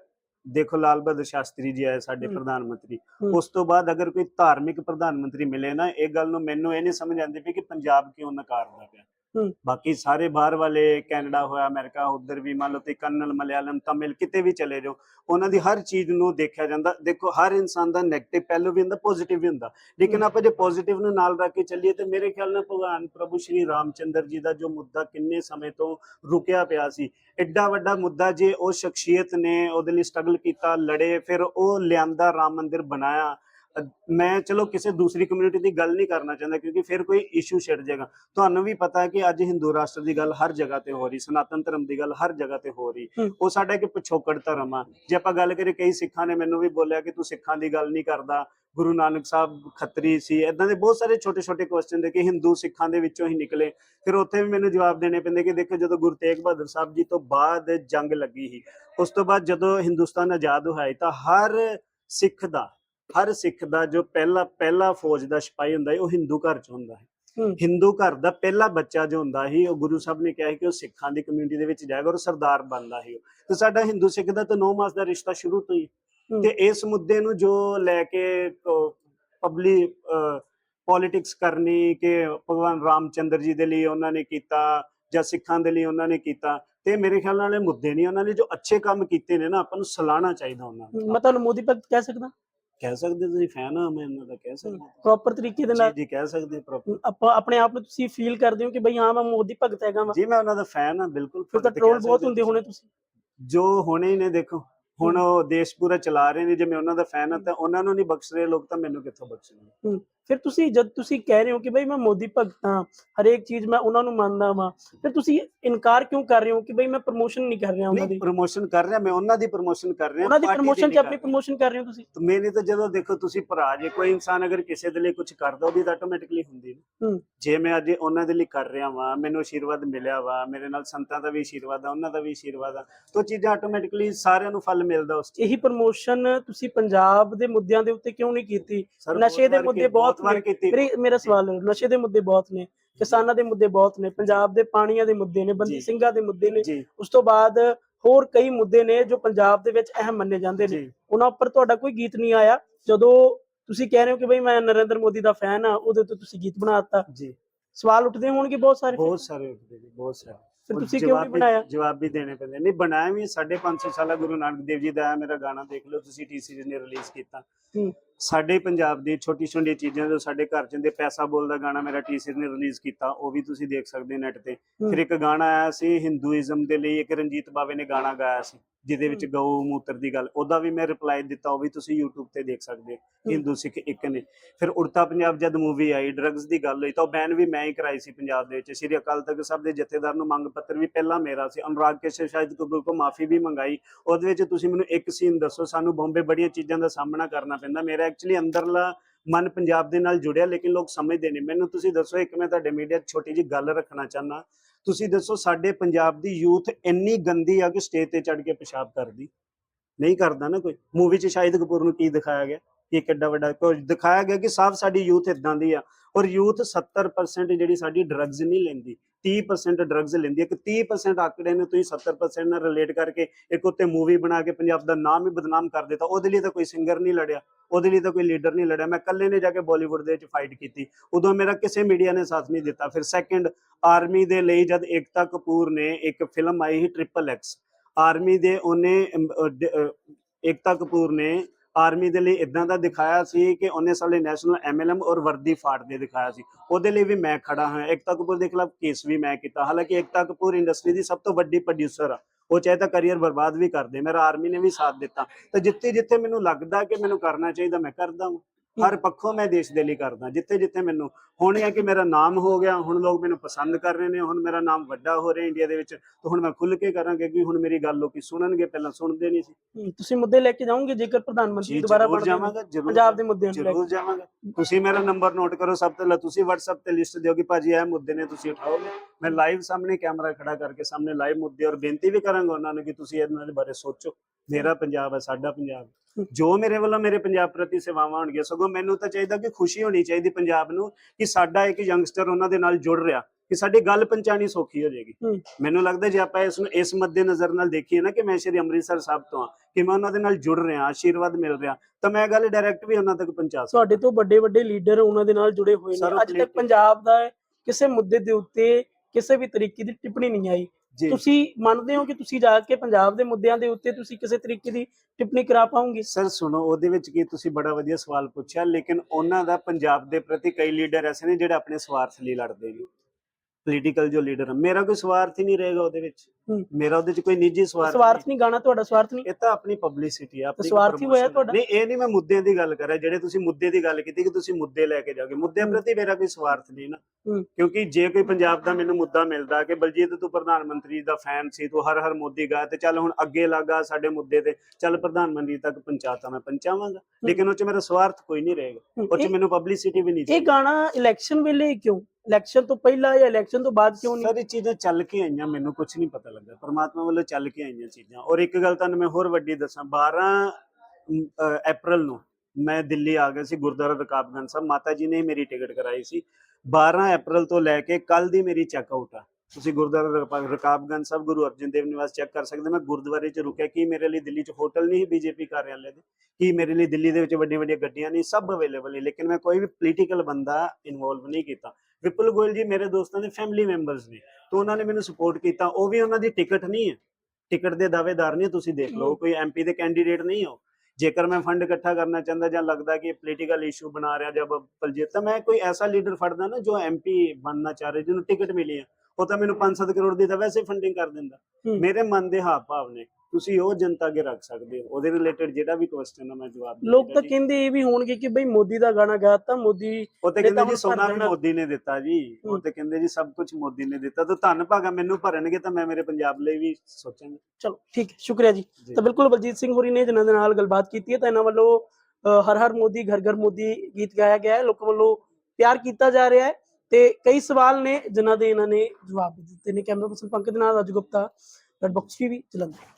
ਦੇਖੋ ਲਾਲ ਬਹਾਦਰ ਸ਼ਾਸਤਰੀ ਜੀ ਆਏ ਸਾਡੇ। ਪ੍ਰਧਾਨ ਮੰਤਰੀ। ਉਸ ਤੋਂ ਬਾਅਦ ਅਗਰ ਕੋਈ ਧਾਰਮਿਕ ਪ੍ਰਧਾਨ ਮੰਤਰੀ ਮਿਲੇ ਨਾ ਇਹ ਗੱਲ ਨੂੰ ਮੈਨੂੰ ਇਹ ਨਹੀਂ ਸਮਝ ਆਉਂਦੀ ਪਈ ਕਿ ਪੰਜਾਬ ਕਿਉਂ ਨਕਾਰਦਾ ਪਿਆ। ਬਾਕੀ ਸਾਰੇ ਬਾਹਰ ਵਾਲੇ ਕੈਨੇਡਾ ਹੋਇਆ ਅਮਰੀਕਾ ਉਧਰ ਵੀ ਮੰਨ ਲਓ ਤੇ ਕੰਨੜ ਮਲਿਆਲਮ ਤਮਿਲ ਕਿਤੇ ਵੀ ਚਲੇ ਜਾਓ ਉਹਨਾਂ ਦੀ ਹਰ ਚੀਜ਼ ਨੂੰ ਦੇਖਿਆ ਜਾਂਦਾ। ਦੇਖੋ ਹਰ ਇਨਸਾਨ ਦਾ 네ਗੇਟਿਵ ਪਹਿਲੂ ਵੀ ਹੁੰਦਾ ਪੋਜ਼ਿਟਿਵ ਵੀ ਹੁੰਦਾ। ਲੇਕਿਨ। ਆਪਾਂ ਜੇ ਪੋਜ਼ਿਟਿਵ ਨੂੰ ਨਾਲ ਰੱਖ ਕੇ ਚੱਲੀਏ ਤੇ ਮੇਰੇ ਖਿਆਲ ਨਾਲ ਭਗਵਾਨ ਪ੍ਰਭੂ ਸ਼੍ਰੀ ਰਾਮਚੰਦਰ ਜੀ ਦਾ ਜੋ ਮੁੱਦਾ ਕਿੰਨੇ ਸਮੇਂ ਤੋਂ ਰੁਕਿਆ ਪਿਆ ਸੀ ਐਡਾ ਵੱਡਾ ਮੁੱਦਾ ਜੇ ਉਹ ਸ਼ਖਸੀਅਤ ਨੇ ਉਹਦੇ ਲਈ ਸਟਰਗਲ ਕੀਤਾ ਲੜੇ ਫਿਰ ਉਹ ਲਿਆਂਦਾ ਰਾਮ ਮੰਦਿਰ ਬਣਾਇਆ ਮੈਂ ਚਲੋ ਕਿਸੇ ਦੂਸਰੀ ਕਮਿਊਨਿਟੀ ਦੀ ਗੱਲ ਨਹੀਂ ਕਰਨਾ ਚਾਹੁੰਦਾ ਕਿਉਂਕਿ ਫਿਰ ਕੋਈ ਇਸ਼ੂ ਛਿੜ ਜਾਏਗਾ। ਤੁਹਾਨੂੰ ਵੀ ਪਤਾ ਹੈ ਕਿ ਅੱਜ ਹਿੰਦੂ ਰਾਸ਼ਟਰ ਦੀ ਗੱਲ ਹਰ ਜਗ੍ਹਾ ਤੇ ਹੋ ਰਹੀ ਸਨਾਤਨ ਧਰਮ ਦੀ ਗੱਲ ਹਰ ਜਗ੍ਹਾ ਤੇ ਹੋ ਰਹੀ। ਉਹ ਸਾਡਾ ਇੱਕ ਪਿਛੋਕੜ ਧਰਮ ਆ। ਜੇ ਆਪਾਂ ਗੱਲ ਕਰੀਏ ਕਈ ਸਿੱਖਾਂ ਨੇ ਮੈਨੂੰ ਵੀ ਬੋਲਿਆ ਕਿ ਤੂੰ ਸਿੱਖਾਂ ਦੀ ਗੱਲ ਨਹੀਂ ਕਰਦਾ। ਗੁਰੂ ਨਾਨਕ ਸਾਹਿਬ ਖੱਤਰੀ ਸੀ ਇਦਾਂ ਦੇ ਬਹੁਤ ਸਾਰੇ ਛੋਟੇ ਛੋਟੇ ਕੁਐਸਚਨ ਦੇ ਕਿ ਹਿੰਦੂ ਸਿੱਖਾਂ ਦੇ ਵਿੱਚੋਂ ਹੀ ਨਿਕਲੇ। ਫਿਰ ਉੱਥੇ ਵੀ ਮੈਨੂੰ ਜਵਾਬ ਦੇਣੇ ਪੈਂਦੇ ਕਿ ਦੇਖੋ ਜਦੋਂ ਗੁਰੂ ਤੇਗ ਬਹਾਦਰ ਸਾਹਿਬ ਜੀ ਤੋਂ ਬਾਅਦ ਜੰਗ ਲੱਗੀ ਸੀ ਉਸ ਤੋਂ ਬਾਅਦ ਜਦੋਂ ਹਿੰਦੁਸਤਾਨ ਆਜ਼ਾਦ ਹੋਇਆ ਤਾਂ ਹਰ ਸਿੱਖ ਦਾ ਹਰ ਸਿੱਖ ਦਾ ਜੋ ਪਹਿਲਾ ਪਹਿਲਾ ਫੌਜ ਦਾ ਸਿਪਾਹੀ ਹੁੰਦਾ ਹੈ ਉਹ ਹਿੰਦੂ ਘਰ ਚ ਹੁੰਦਾ ਹੈ। ਹਿੰਦੂ ਘਰ ਦਾ ਪਹਿਲਾ ਬੱਚਾ ਜੋ ਹੁੰਦਾ ਸੀ ਉਹ ਗੁਰੂ ਸਾਹਿਬ ਨੇ ਕਿਹਾ ਕਿ ਉਹ ਸਿੱਖਾਂ ਦੀ ਕਮਿਊਨਿਟੀ ਦੇ ਵਿੱਚ ਜਾਏਗਾ ਔਰ ਸਰਦਾਰ ਬਣਦਾ ਸੀ। ਤੇ ਸਾਡਾ ਹਿੰਦੂ ਸਿੱਖ ਦਾ ਤਾਂ 9 ਮਾਸ ਦਾ ਰਿਸ਼ਤਾ ਸ਼ੁਰੂ ਤੋਂ ਹੀ ਹੂੰ। ਤੇ ਇਸ ਮੁੱਦੇ ਨੂੰ ਜੋ ਲੈ ਕੇ ਪਬਲਿਕ ਪੋਲਿਟਿਕਸ ਕਰਨੀ ਕਿ ਭਗਵਾਨ ਰਾਮਚੰਦਰ ਜੀ ਦੇ ਲਈ ਉਹਨਾਂ ਨੇ ਕੀਤਾ ਜਾਂ ਸਿੱਖਾਂ ਦੇ ਲਈ ਉਹਨਾਂ ਨੇ ਕੀਤਾ ਤੇ ਮੇਰੇ ਖਿਆਲ ਨਾਲ ਇਹ ਮੁੱਦੇ ਨਹੀਂ ਉਹਨਾਂ ਨੇ ਜੋ ਅੱਛੇ ਕੰਮ ਕੀਤੇ ਨੇ ਨਾ ਆਪਾਂ ਨੂੰ ਸਲਾਹਣਾ ਚਾਹੀਦਾ ਉਹਨਾਂ ਨੂੰ ਮੈਂ ਤੁਹਾਨੂੰ ਮੋਦੀ ਭਗਤ ਕਹਿ ਸਕਦਾ ਕਹਿ ਸਕਦੇ ਤੁਸੀਂ ਫੈਨ ਆ ਮੈਂ ਇਹਨਾਂ ਦਾ ਕਹਿ ਸਕਦਾ ਪ੍ਰੋਪਰ ਤਰੀਕੇ ਦੇ ਜੀ ਨਾਲ ਜੀ ਕਹਿ ਸਕਦੇ ਪ੍ਰੋਪਰ ਆਪਾਂ ਆਪਣੇ ਆਪ ਨੂੰ ਤੁਸੀਂ ਫੀਲ ਕਰਦੇ ਹੋ ਕਿ ਬਈ ਹਾਂ ਮੈਂ ਮੋਦੀ ਭਗਤ ਹੈਗਾ ਵਾ। ਜੀ ਮੈਂ ਉਹਨਾਂ ਦਾ ਫੈਨ ਆ ਬਿਲਕੁਲ ਫਿਰ ਤਾਂ ਟ੍ਰੋਲ ਬਹੁਤ ਸਕਦੇ ਹੁੰਦੇ ਹੋਣੇ ਤੁਸੀਂ। ਜੋ ਹੋਣੇ ਹੀ ਨੇ ਦੇਖੋ ਹੁਣ ਉਹ ਦੇਸ਼ ਪੂਰਾ ਚਲਾ ਰਹੇ ਨੇ ਜੇ ਮੈਂ ਉਹਨਾਂ ਦਾ ਫੈਨ ਆ ਤਾਂ ਉਹਨਾਂ ਨੂੰ ਨਹੀਂ ਬਖਸ਼ ਰਹੇ ਲੋਕ ਤਾਂ ਮੈਨੂੰ ਕਿੱਥੋਂ ਬਖਸ਼ਣਗੇ? ਫਿਰ ਤੁਸੀਂ ਜਦ ਤੁਸੀਂ ਕਹਿ ਰਹੇ ਹੋ ਕਿ ਬਈ ਮੈਂ ਮੋਦੀ ਭਗਤ ਹਾਂ ਹਰੇਕ ਚੀਜ਼ ਮੈਂ ਉਹਨਾਂ ਨੂੰ ਮੰਨਦਾ ਵਾਂ ਫਿਰ ਤੁਸੀਂ ਇਨਕਾਰ ਕਿਉਂ ਕਰ ਰਹੇ ਹੋ ਕਿ ਬਈ ਮੈਂ ਪ੍ਰਮੋਸ਼ਨ ਨਹੀਂ ਕਰ ਰਿਹਾ ਉਹਨਾਂ ਨਹੀਂ ਦੀ? ਪ੍ਰੋਮੋਸ਼ਨ ਕਰ ਰਿਹਾ ਮੈਂ ਉਹਨਾਂ ਦੀ ਪ੍ਰੋਮੋਸ਼ਨ ਕਰ ਰਿਹਾ ਉਹਨਾਂ ਦੀ ਪ੍ਰਮੋਸ਼ਨ ਚ ਆਪਣੀ। ਪ੍ਰਮੋਸ਼ਨ ਕਰ ਰਹੇ ਹੋ ਤੁਸੀਂ? ਤੇ ਮੈਨੇ ਤਾਂ ਜਦੋਂ ਦੇਖੋ ਤੁਸੀਂ ਭਰਾ ਜੇ ਕੋਈ ਇਨਸਾਨ ਅਗਰ ਕਿਸੇ ਦੇ ਲਈ ਕੁਝ ਕਰਦਾ ਉਹਦੀ ਤਾਂ ਆਟੋਮੈਟਿਕਲੀ ਹੁੰਦੀ ਨਾ ਹੂੰ। ਜੇ ਮੈਂ ਅੱਜ ਉਹਨਾਂ ਦੇ ਲਈ ਕਰ ਰਿਹਾ ਵਾਂ ਮੈਨੂੰ ਆਸ਼ੀਰਵਾਦ ਮਿਲਿਆ ਵਾ ਮੇਰੇ ਨਾਲ ਸੰਤਾਂ ਦਾ ਵੀ ਆਸ਼ੀਰਵਾਦ ਆ ਉਹਨਾਂ ਦਾ ਵੀ ਆਸ਼ੀਰਵਾਦ ਆ ਤਾਂ ਚੀਜ਼ਾਂ ਆਟੋਮੈਟਿਕਲੀ ਸਾਰਿਆਂ ਨੂੰ ਫਲ ਮਿਲਦਾ ਉਸ ਚੀਜ਼ ਇਹੀ ਪ੍ਰਮੋਸ਼ਨ ਤੁਸੀਂ ਪੰਜਾਬ ਦੇ ਮੁੱਦਿਆਂ ਦੇ ਉੱਤੇ ਕਿਉਂ ਨਹੀਂ ਕੀਤੀ? ਨਸ਼ੇ ਦੇ ਮੁੱਦੇ ਕੀ- ਬਹੁਤ ਵਾਰ ਨੇ। ਕੀਤੀ। ਮੇਰੇ ਮੇਰਾ ਸਵਾਲ ਹੈ ਨਸ਼ੇ ਦੇ ਮੁੱਦੇ ਬਹੁਤ ਨੇ ਕਿਸਾਨਾਂ ਦੇ ਮੁੱਦੇ ਬਹੁਤ ਨੇ ਪੰਜਾਬ ਦੇ ਪਾਣੀਆਂ ਦੇ ਮੁੱਦੇ ਨੇ ਬੰਦੀ। ਸਿੰਘਾਂ ਦੇ ਮੁੱਦੇ ਨੇ। ਉਸ ਤੋਂ ਬਾਅਦ ਹੋਰ ਕਈ ਮੁੱਦੇ ਨੇ ਜੋ ਪੰਜਾਬ ਦੇ ਵਿੱਚ ਅਹਿਮ ਮੰਨੇ ਜਾਂਦੇ ਨੇ। ਉਹਨਾਂ ਉੱਪਰ ਤੁਹਾਡਾ ਕੋਈ ਗੀਤ ਨਹੀਂ ਆਇਆ। ਜਦੋਂ ਤੁਸੀਂ ਕਹਿ ਰਹੇ ਹੋ ਕਿ ਬਈ ਮੈਂ ਨਰਿੰਦਰ ਮੋਦੀ ਦਾ ਫੈਨ ਆ ਉਹਦੇ ਤੋਂ ਤੁਸੀਂ ਗੀਤ ਬਣਾ ਦਿੱਤਾ। ਜੀ। ਸਵਾਲ ਉੱਠਦੇ ਹੋਣਗੇ ਬਹੁਤ ਸਾਰੇ ਬਹੁਤ ਸਾਰੇ ਉੱਠਦੇ ਜੀ ਬਹੁਤ ਸਾਰੇ। ਫਿਰ ਤੁਸੀਂ ਕਿਉਂ ਨਹੀਂ ਬਣਾਇਆ? ਜਵਾਬ ਵੀ ਦੇਣੇ ਪੈਂਦੇ। ਨਹੀਂ ਬਣਾਇਆ ਵੀ 5.5 ਸਾਲਾ ਗੁਰੂ ਨਾਨਕ ਦੇਵ ਜੀ ਦਾ ਮੇਰਾ ਗਾਣਾ ਦੇਖ ਲਓ ਤੁਸੀਂ ਟੀ ਸੀਰੀਜ਼ ਨੇ ਰਿਲੀਜ਼ ਕੀਤਾ। ਸਾਡੇ ਪੰਜਾਬ ਦੀ ਛੋਟੀ ਛੋਟੀ ਚੀਜ਼ਾਂ ਜੋ ਸਾਡੇ ਘਰ ਚ ਹੁੰਦੇ ਪੈਸਾ ਬੋਲਦਾ ਗਾਣਾ ਮੇਰਾ ਟੀ ਸੀਰੀਜ਼ ਨੇ ਰਿਲੀਜ਼ ਕੀਤਾ ਉਹ ਵੀ ਤੁਸੀਂ ਦੇਖ ਸਕਦੇ ਨੈਟ ਤੇ। ਫਿਰ ਇੱਕ ਗਾਣਾ ਆਇਆ ਸੀ ਹਿੰਦੂਇਜ਼ਮ ਦੇ ਲਈ ਇੱਕ ਰਣਜੀਤ ਬਾਵੇ ਨੇ ਗਾਣਾ ਗਾਇਆ ਸੀ ਜਿਹਦੇ ਵਿੱਚ। ਗਊ ਮੂਤਰ ਦੀ ਗੱਲ ਉਹਦਾ ਵੀ ਮੈਂ ਰਿਪਲਾਈ ਦਿੱਤਾ ਉਹ ਵੀ ਤੁਸੀਂ YouTube ਤੇ ਦੇਖ ਸਕਦੇ ਹਿੰਦੂ ਸਿੱਖ ਇੱਕ ਨੇ ਫਿਰ ਉੜਤਾ ਪੰਜਾਬ ਜਦ ਮੂਵੀ ਆਈ ਡਰੱਗਸ ਦੀ ਗੱਲ ਹੋਈ ਤਾਂ ਉਹ ਬੈਨ ਵੀ ਮੈਂ ਹੀ ਕਰਾਈ ਸੀ ਪੰਜਾਬ ਦੇ ਵਿੱਚ ਸ਼੍ਰੀ ਅਕਾਲ ਤਖਤ ਸਾਹਿਬ ਦੇ ਜਥੇਦਾਰ ਨੂੰ ਮੰਗ ਪੱਤਰ ਵੀ ਪਹਿਲਾਂ ਮੇਰਾ ਸੀ ਅਨੁਰਾਗ ਕੇਸ਼ਵ ਸ਼ਾਇਦ ਕਪੂਰ ਕੋ ਮਾਫੀ ਵੀ ਮੰਗਾਈ ਉਹਦੇ ਵਿੱਚ ਤੁਸੀਂ ਮੈਨੂੰ ਇੱਕ ਸੀਨ ਦੱਸੋ ਸਾਨੂੰ ਬੰਬੇ ਬੜੀਆਂ ਚੀਜ਼ਾਂ ਦਾ ਸਾਹਮਣਾ ਕਰਨਾ ਪੈਂਦਾ ਮੇਰਾ ਐਕਚੁਅਲੀ ਅੰਦਰਲਾ ਮਨ ਪੰਜਾਬ ਦੇ ਨਾਲ ਜੁੜਿਆ, ਲੇਕਿਨ ਲੋਕ ਸਮਝਦੇ ਨਹੀਂ। ਮੈਨੂੰ ਤੁਸੀਂ ਦੱਸੋ, ਇੱਕ ਮੈਂ ਤੁਹਾਡੇ ਮੀਡੀਆ 'ਚ ਛੋਟੀ ਜਿਹੀ ਗੱਲ ਰੱਖਣਾ ਚਾਹਨਾ ਤੁਸੀਂ ਦੱਸੋ, ਸਾਡੇ ਪੰਜਾਬ ਦੀ ਯੂਥ ਇੰਨੀ ਗੰਦੀ ਆ ਕਿ ਸਟੇਜ ਤੇ ਚੜ ਕੇ ਪਿਸ਼ਾਬ ਕਰਦੀ। ਨਹੀਂ ਕਰਦਾ ਨਾ ਕੋਈ। ਮੂਵੀ 'ਚ ਸ਼ਾਹਿਦ ਕਪੂਰ ਨੂੰ ਕੀ ਦਿਖਾਇਆ ਗਿਆ? ਕਿ ਕਿੱਡਾ ਵੱਡਾ ਕੁਝ ਦਿਖਾਇਆ ਗਿਆ ਕਿ ਸਾਫ਼ ਸਾਡੀ ਯੂਥ ਇਦਾਂ ਦੀ ਆ। ਔਰ ਯੂਥ 70% ਜਿਹੜੀ ਸਾਡੀ ਡਰੱਗਸ ਨਹੀਂ ਲੈਂਦੀ। 30% ਡਰੱਗਸ ਲੈਂਦੀ ਹੈ। ਕਿ 30% ਆંકੜੇ ਨੂੰ, ਤੁਸੀਂ 70% ਨਾਲ ਰਿਲੇਟ ਕਰਕੇ ਇੱਕ ਉੱਤੇ ਮੂਵੀ ਬਣਾ ਕੇ ਪੰਜਾਬ ਦਾ ਨਾਮ ਹੀ ਬਦਨਾਮ ਕਰ ਦਿੱਤਾ। ਉਹਦੇ ਲਈ ਤਾਂ ਕੋਈ ਸਿੰਗਰ ਨਹੀਂ ਲੜਿਆ। ਉਹਦੇ ਲਈ ਤਾਂ ਕੋਈ ਲੀਡਰ ਨਹੀਂ ਲੜਿਆ। ਮੈਂ ਇਕੱਲੇ ਨੇ ਜਾ ਕੇ ਬਾਲੀਵੁੱਡ ਦੇ ਵਿੱਚ ਫਾਈਟ ਕੀਤੀ। ਉਦੋਂ ਮੇਰਾ ਕਿਸੇ ਮੀਡੀਆ ਨੇ ਸਾਥ ਨਹੀਂ ਦਿੱਤਾ। ਫਿਰ ਸੈਕੰਡ ਆਰਮੀ ਦੇ ਲਈ ਜਦ ਏਕਤਾ ਕਪੂਰ ਨੇ ਇੱਕ ਫਿਲਮ ਆਈ ਸੀ ਟ੍ਰਿਪਲ ਐਕਸ ਆਰਮੀ ਦੇ ਉਹਨੇ ਏਕਤਾ ਕਪੂਰ ਨੇ ਆਰਮੀ ਦੇ ਲਈ ਇਦਾਂ ਦਾ ਦਿਖਾਇਆ ਸੀ ਕਿ ਉਹਨੇ ਸਾਡੇ ਨੈਸ਼ਨਲ ਐਮਐਲਐਮ ਔਰ ਵਰਦੀ ਫਾੜ ਦੇ ਦਿਖਾਇਆ ਸੀ। ਉਹਦੇ ਲਈ ਵੀ ਮੈਂ ਖੜਾ ਹਾਂ। ਏਕਤਾ ਕਪੂਰ ਦੇ ਖਿਲਾਫ ਕੇਸ ਵੀ ਮੈਂ ਕੀਤਾ। ਹਾਲਾਂਕਿ ਏਕਤਾ ਕਪੂਰ ਇੰਡਸਟਰੀ ਦੀ ਸਭ ਤੋਂ ਵੱਡੀ ਪ੍ਰੋਡਿਊਸਰ ਆ। ਉਹ ਚਾਹੇ ਤਾਂ ਕੈਰੀਅਰ ਬਰਬਾਦ ਵੀ ਕਰਦੇ। ਮੇਰਾ ਆਰਮੀ ਨੇ ਵੀ ਸਾਥ ਦਿੱਤਾ। ਤਾਂ ਜਿੱਥੇ ਜਿੱਥੇ ਮੈਨੂੰ ਲੱਗਦਾ ਕਿ ਮੈਨੂੰ ਕਰਨਾ ਚਾਹੀਦਾ, ਮੈਂ ਕਰਦਾ ਹਾਂ ਹਰ ਪੱਖੋਂ ਮੈਂ ਦੇਸ਼ ਦੇ ਲਈ ਕਰਦਾ ਜਿੱਥੇ ਜਿੱਥੇ ਮੈਨੂੰ ਹੁਣ ਇਹ ਕਿ ਮੇਰਾ ਨਾਮ ਹੋ ਗਿਆ ਹੁਣ ਲੋਕ ਮੈਨੂੰ ਪਸੰਦ ਕਰ ਰਹੇ ਨੇ ਹੁਣ ਮੇਰਾ ਨਾਮ ਵੱਡਾ ਹੋ ਰਿਹਾ ਇੰਡੀਆ ਦੇ ਵਿੱਚ ਤਾਂ ਹੁਣ ਮੈਂ ਖੁੱਲ ਕੇ ਕਰਾਂਗਾ ਕਿ ਹੁਣ ਮੇਰੀ ਗੱਲ ਲੋਕੀ ਸੁਣਨਗੇ ਪਹਿਲਾਂ ਸੁਣਦੇ ਨਹੀਂ ਸੀ। ਤੁਸੀਂ ਮੁੱਦੇ ਲੈ ਕੇ ਜਾਓਗੇ ਜੇਕਰ ਪ੍ਰਧਾਨ ਮੰਤਰੀ ਦੁਬਾਰਾ ਨੇ ਜਾਵਾਂਗਾ ਪੰਜਾਬ ਦੇ ਮੁੱਦਿਆਂ ਨੂੰ ਲੈ ਜ਼ਰੂਰ ਜਾਵਾਂਗਾ। ਤੁਸੀਂ ਮੇਰਾ ਨੰਬਰ ਨੋਟ ਕਰੋ ਸਭ ਤੋਂ ਤੁਸੀਂ WhatsApp ਤੇ ਲਿਸਟ ਦਿਓ ਕਿ ਭਾਜੀ ਇਹ ਮੁੱਦੇ ਨੇ ਤੁਸੀਂ ਉਠਾਓਗੇ। ਮੈਂ ਲਾਈਵ ਸਾਹਮਣੇ ਕੈਮਰਾ ਖੜਾ ਕਰਕੇ ਸਾਹਮਣੇ ਲਾਈਵ ਮੁੱਦੇ ਔਰ ਬੇਨਤੀ ਵੀ ਕਰਾਂਗਾ ਉਹਨਾਂ ਨੂੰ ਕਿ ਤੁਸੀਂ ਇਹਨਾਂ ਦੇ ਬਾਰੇ ਸੋਚੋ। ਮੇਰਾ ਪੰਜਾਬ ਹੈ ਸਾਡਾ ਪੰਜਾਬ। ਜੋ ਮੇਰੇ ਵੱਲੋਂ ਮੇਰੇ ਪੰਜਾਬ ਪ੍ਰਤੀ ਸੇਵਾਵਾਂ ਹੋਣਗੀਆਂ ਸਗੋਂ ਮੈਨੂੰ ਤਾਂ ਚਾਹੀਦਾ ਕਿ ਖੁਸ਼ੀ ਹੋਣੀ ਚਾਹੀਦੀ ਪੰਜਾਬ ਨੂੰ ਕਿ ਸਾਡਾ ਇੱਕ ਯੰਗਸਟਰ ਉਹਨਾਂ ਦੇ ਨਾਲ ਜੁੜ ਰਿਹਾ ਕਿ ਸਾਡੀ ਗੱਲ ਪਹੁੰਚਾਣੀ ਸੌਖੀ ਹੋ ਜਾਏਗੀ। ਮੈਨੂੰ ਲੱਗਦਾ ਜੇ ਆਪਾਂ ਇਸ ਨੂੰ ਇਸ ਮੱਦੇ ਨਜ਼ਰ ਨਾਲ ਦੇਖੀਏ ਨਾ ਕਿ ਮੈਂ ਸ਼੍ਰੀ ਅੰਮ੍ਰਿਤਸਰ ਸਾਹਿਬ ਤੋਂ ਆ ਕਿ ਮੈਂ ਉਹਨਾਂ ਦੇ ਨਾਲ ਜੁੜ ਰਿਹਾ ਆਸ਼ੀਰਵਾਦ ਮਿਲ ਰਿਹਾ ਤਾਂ ਮੈਂ ਗੱਲ ਡਾਇਰੈਕਟ ਵੀ ਉਹਨਾਂ ਤੱਕ ਪਹੁੰਚਾ ਸਕਦਾ। ਤੁਹਾਡੇ ਤੋਂ ਵੱਡੇ ਵੱਡੇ ਲੀਡਰ ਉਹਨਾਂ ਦੇ ਨਾਲ ਜੁੜੇ ਹੋਏ ਨੇ। ਅੱਜ ਤੱਕ ਪੰਜਾਬ ਦਾ ਕਿਸੇ ਮੁੱਦੇ ਦੇ ਉੱਤੇ ਕਿਸੇ ਵੀ ਤਰੀਕੇ ਦੀ ਟਿੱਪਣੀ ਨਹੀਂ ਆਈ। ਤੁਸੀਂ ਮੰਨਦੇ ਹੋ ਕਿ ਤੁਸੀਂ ਜਾ ਕੇ ਪੰਜਾਬ ਦੇ ਮੁੱਦਿਆਂ ਦੇ ਉੱਤੇ ਤੁਸੀਂ ਕਿਸੇ ਤਰੀਕੇ ਦੀ ਟਿੱਪਣੀ ਕਰਾ ਪਾਓਗੇ ਸਰ ਸੁਣੋ ਉਹਦੇ ਵਿੱਚ ਕੀ ਤੁਸੀਂ ਬੜਾ ਵਧੀਆ ਸਵਾਲ ਪੁੱਛਿਆ ਲੇਕਿਨ ਉਹਨਾਂ ਦਾ ਪੰਜਾਬ ਦੇ ਪ੍ਰਤੀ ਕਈ ਲੀਡਰ ਐਸੇ ਨੇ ਜਿਹੜੇ ਆਪਣੇ ਸਵਾਰਥ ਲਈ ਲੜਦੇ ਨੇ ਪੋਲੀਟੀਕਲ ਜੋ ਲੀਡਰ ਹੈ ਮੇਰਾ ਕੋਈ ਸਵਾਰਥ ਹੀ ਨਹੀਂ ਰਹੇਗਾ ਉਹਦੇ ਵਿੱਚ ਹੂੰ। ਮੇਰਾ ਉਹਦੇ ਵਿੱਚ ਕੋਈ ਨਿੱਜੀ ਸਵਾਰਥ ਸਵਾਰਥ ਨਹੀਂ ਗਾਣਾ ਤੁਹਾਡਾ ਸਵਾਰਥ ਨਹੀਂ ਇਹ ਤਾਂ ਆਪਣੀ ਪਬਲਿਸਿਟੀ ਹੈ ਆਪਣੀ ਸਵਾਰਥੀ promotion ਹੋਇਆ ਹੈ। ਤੁਹਾਡਾ? ਨਹੀਂ ਇਹ ਨਹੀਂ ਮੈਂ ਮੁੱਦਿਆਂ ਦੀ ਗੱਲ ਕਰ ਰਿਹਾ ਜਿਹੜੇ ਤੁਸੀਂ ਮੁੱਦੇ ਦੀ ਗੱਲ ਕੀਤੀ ਕਿ ਤੁਸੀਂ ਮੁੱਦੇ ਲੈ ਕੇ ਜਾਓਗੇ ਮੁੱਦਿਆਂ ਹੂੰ। ਪ੍ਰਤੀ ਮੇਰਾ ਕੋਈ ਸਵਾਰਥ ਨਹੀਂ ਨਾ ਹੂੰ। ਕਿਉਂਕਿ ਜੇ ਕੋਈ ਪੰਜਾਬ ਦਾ ਮੈਨੂੰ ਮੁੱਦਾ ਮਿਲਦਾ ਕਿ ਬਲਜੀਤ ਤੂੰ ਪ੍ਰਧਾਨ ਮੰਤਰੀ ਦਾ ਫੈਨ ਸੀ ਤੂੰ ਹਰ ਹਰ ਮੋਦੀ ਗਾ ਤੇ ਚੱਲ ਹੁਣ ਅੱਗੇ ਲੱਗਾ ਸਾਡੇ ਮੁੱਦੇ ਤੇ ਚੱਲ ਪ੍ਰਧਾਨ ਮੰਤਰੀ ਤੱਕ ਪਹੁੰਚਾਤਾ ਮੈਂ ਪਹੁੰਚਾਵਾਂਗਾ। ਲੇਕਿਨ ਉਹ ਚ ਮੇਰਾ ਸਵਾਰਥ ਕੋਈ ਨਹੀਂ ਰਹੇਗਾ। ਉਹ ਚ ਮੈਨੂੰ ਪਬਲਿਸਿਟੀ ਵੀ ਨਹੀਂ ਇਹ ਗਾਣਾ ਇਲੈਕਸ਼ਨ ਵੇਲੇ ਕਿਉਂ? ਇਲੈਕਸ਼ਨ ਤੋਂ ਪਹਿਲਾਂ ਜਾਂ ਇਲੈਕਸ਼ਨ ਤੋਂ ਬਾਅਦ ਕਿਉਂ ਨਹੀਂ? ਸਾਰੀ ਚੀਜ਼ਾਂ ਚੱਲ ਕੇ ਆਈਆਂ ਮੈਨੂੰ ਕੁਝ ਨਹੀਂ ਪਤਾ ਲੱਗਾ। ਪਰਮਾਤਮਾ ਵੱਲੋਂ ਚੱਲ ਕੇ ਆਈਆਂ ਚੀਜ਼ਾਂ। ਔਰ ਇੱਕ ਗੱਲ ਤੁਹਾਨੂੰ ਮੈਂ ਹੋਰ ਵੱਡੀ ਦੱਸਾਂ। 12 ਅਮ, ਅਹ, ਅਪ੍ਰੈਲ ਨੂੰ ਮੈਂ ਦਿੱਲੀ ਆ ਗਿਆ ਸੀ ਗੁਰਦੁਆਰਾ ਰਕਾਬਗੰਜ ਸਾਹਿਬ। ਮਾਤਾ ਜੀ ਨੇ ਮੇਰੀ ਟਿਕਟ ਕਰਾਈ ਸੀ। 12 ਅਪ੍ਰੈਲ ਤੋਂ ਲੈ ਕੇ ਕੱਲ ਦੀ ਮੇਰੀ ਚੈੱਕਆਊਟ ਆ। ਤੁਸੀਂ ਗੁਰਦੁਆਰਾ ਰਕਾ- ਰਕਾਬਗੰਜ ਸਾਹਿਬ ਗੁਰੂ ਅਰਜਨ ਦੇਵ ਨਿਵਾਸ ਚੈੱਕ ਕਰ ਸਕਦੇ। ਮੈਂ ਗੁਰਦੁਆਰੇ 'ਚ ਰੁਕਿਆ ਕੀ ਮੇਰੇ ਲਈ ਦਿੱਲੀ 'ਚ ਹੋਟਲ ਨਹੀਂ ਬੀਜੇਪੀ ਕਾਰਿਆਲੇ ਦੇ? ਕੀ ਮੇਰੇ ਲਈ ਦਿੱਲੀ ਦੇ ਵਿੱਚ ਵੱਡੀਆਂ ਵੱਡੀਆਂ ਗੱਡੀਆਂ ਨਹੀਂ ਸਭ ਅਵੇਲੇਬਲ ਹੈ ਲੇਕਿਨ ਮੈਂ ਕੋਈ ਵੀ ਪੋਲੀਟੀਕਲ ਬੰਦਾ ਇਨਵੋਲਵ ਨਹੀਂ ਕੀਤਾ। ਵਿਪੁਲ ਗੋਇਲ ਜੀ ਮੇਰੇ ਦੋਸਤਾਂ ਦੇ ਫੈਮਿਲੀ ਮੈਂਬਰਸ ਨੇ ਤਾਂ ਉਹਨਾਂ ਨੇ ਮੈਨੂੰ ਸਪੋਰਟ ਕੀਤਾ। ਉਹ ਵੀ ਉਹਨਾਂ ਦੀ ਟਿਕਟ ਨਹੀਂ ਹੈ। ਟਿਕਟ ਦੇ ਦਾਅਵੇਦਾਰ ਨਹੀਂ ਤੁਸੀਂ ਦੇਖ ਲਓ। ਕੋਈ ਐਮਪੀ ਦੇ ਕੈਂਡੀਡੇਟ ਨਹੀਂ ਹੋ ਜੇਕਰ ਮੈਂ ਫੰਡ ਇਕੱਠਾ ਕਰਨਾ ਚਾਹੁੰਦਾ ਜਾਂ ਲੱਗਦਾ ਕਿ ਪੋਲੀਟੀਕਲ ਇਸ਼ੂ ਬਣਾ ਰਿਹਾ ਜਾਂ ਬਲਜੀਤ ਤਾਂ ਮੈਂ ਕੋਈ ਐਸਾ ਲੀਡਰ ਫੜਦਾ ਨਾ ਜੋ ਐਮਪੀ ਬਣਨਾ ਚਾਹ ਰਿਹਾ ਜਿਹਨੂੰ ਟਿਕਟ ਮਿਲੀ ਹੈ ਉਹ ਤਾਂ ਮੈਨੂੰ 5-7 ਕਰੋੜ ਦੀ ਤਾਂ ਵੈਸੇ ਫੰਡਿੰਗ ਕਰ ਦਿੰਦਾ। ਮੇਰੇ ਮਨ ਦੇ ਹਾਵ ਭਾਵ ਨੇ। ਤੁਸੀਂ ਉਹ ਜਨਤਾ ਅੱਗੇ ਰੱਖ ਸਕਦੇ ਹੋ ਉਹਦੇ ਰਿਲੇਟਡ ਜਿਹੜਾ ਵੀ ਕੁਐਸਚਨ ਹੈ ਮੈਂ ਜਵਾਬ ਦੇ ਲੋਕ ਤਾਂ। ਕਹਿੰਦੇ ਇਹ ਵੀ ਹੋਣਗੇ ਕਿ ਬਈ ਮੋਦੀ ਦਾ ਗਾਣਾ ਗਾਤਾ ਮੋਦੀ ਉਹ ਤੇ ਤਾਂ ਕਹਿੰਦੇ ਜੀ ਸੋਨਾ ਵੀ। ਮੋਦੀ ਨੇ ਦਿੱਤਾ ਜੀ ਉਹ। ਤੇ ਕਹਿੰਦੇ ਜੀ ਸਭ ਕੁਝ ਮੋਦੀ ਨੇ ਦਿੱਤਾ ਤਾਂ ਧੰਨ ਭਾਗਾ ਮੈਨੂੰ ਭਰਨਗੇ ਤਾਂ ਮੈਂ ਮੇਰੇ ਪੰਜਾਬ ਲਈ ਵੀ ਸੋਚਾਂਗਾ ਚਲੋ ਠੀਕ ਹੈ ਸ਼ੁਕਰੀਆ ਜੀ। ਤਾਂ ਬਿਲਕੁਲ ਬਲਜੀਤ ਸਿੰਘ ਹੋਰੀ ਨੇ ਜਿਨ੍ਹਾਂ ਦੇ ਨਾਲ ਗੱਲਬਾਤ ਕੀਤੀ ਹੈ ਤਾਂ ਇਹਨਾਂ ਵੱਲੋਂ ਹਰ ਹਰ ਮੋਦੀ ਘਰ ਘਰ ਮੋਦੀ ਗੀਤ ਗਾਇਆ ਗਿਆ ਹੈ ਲੋਕਾਂ ਵੱਲੋਂ ਪਿਆਰ ਕੀਤਾ ਜਾ ਰਿਹਾ ਹੈ ਤੇ ਕਈ ਸਵਾਲ ਨੇ ਜਿਨ੍ਹਾਂ ਦੇ ਇਹਨਾਂ ਨੇ ਜਵਾਬ ਵੀ ਦਿੱਤੇ ਨੇ ਕੈਮਰਾ ਪਰਸਨ ਪੰਕਜ ਨਾਲ Raju Gupta red box TV Jalandhar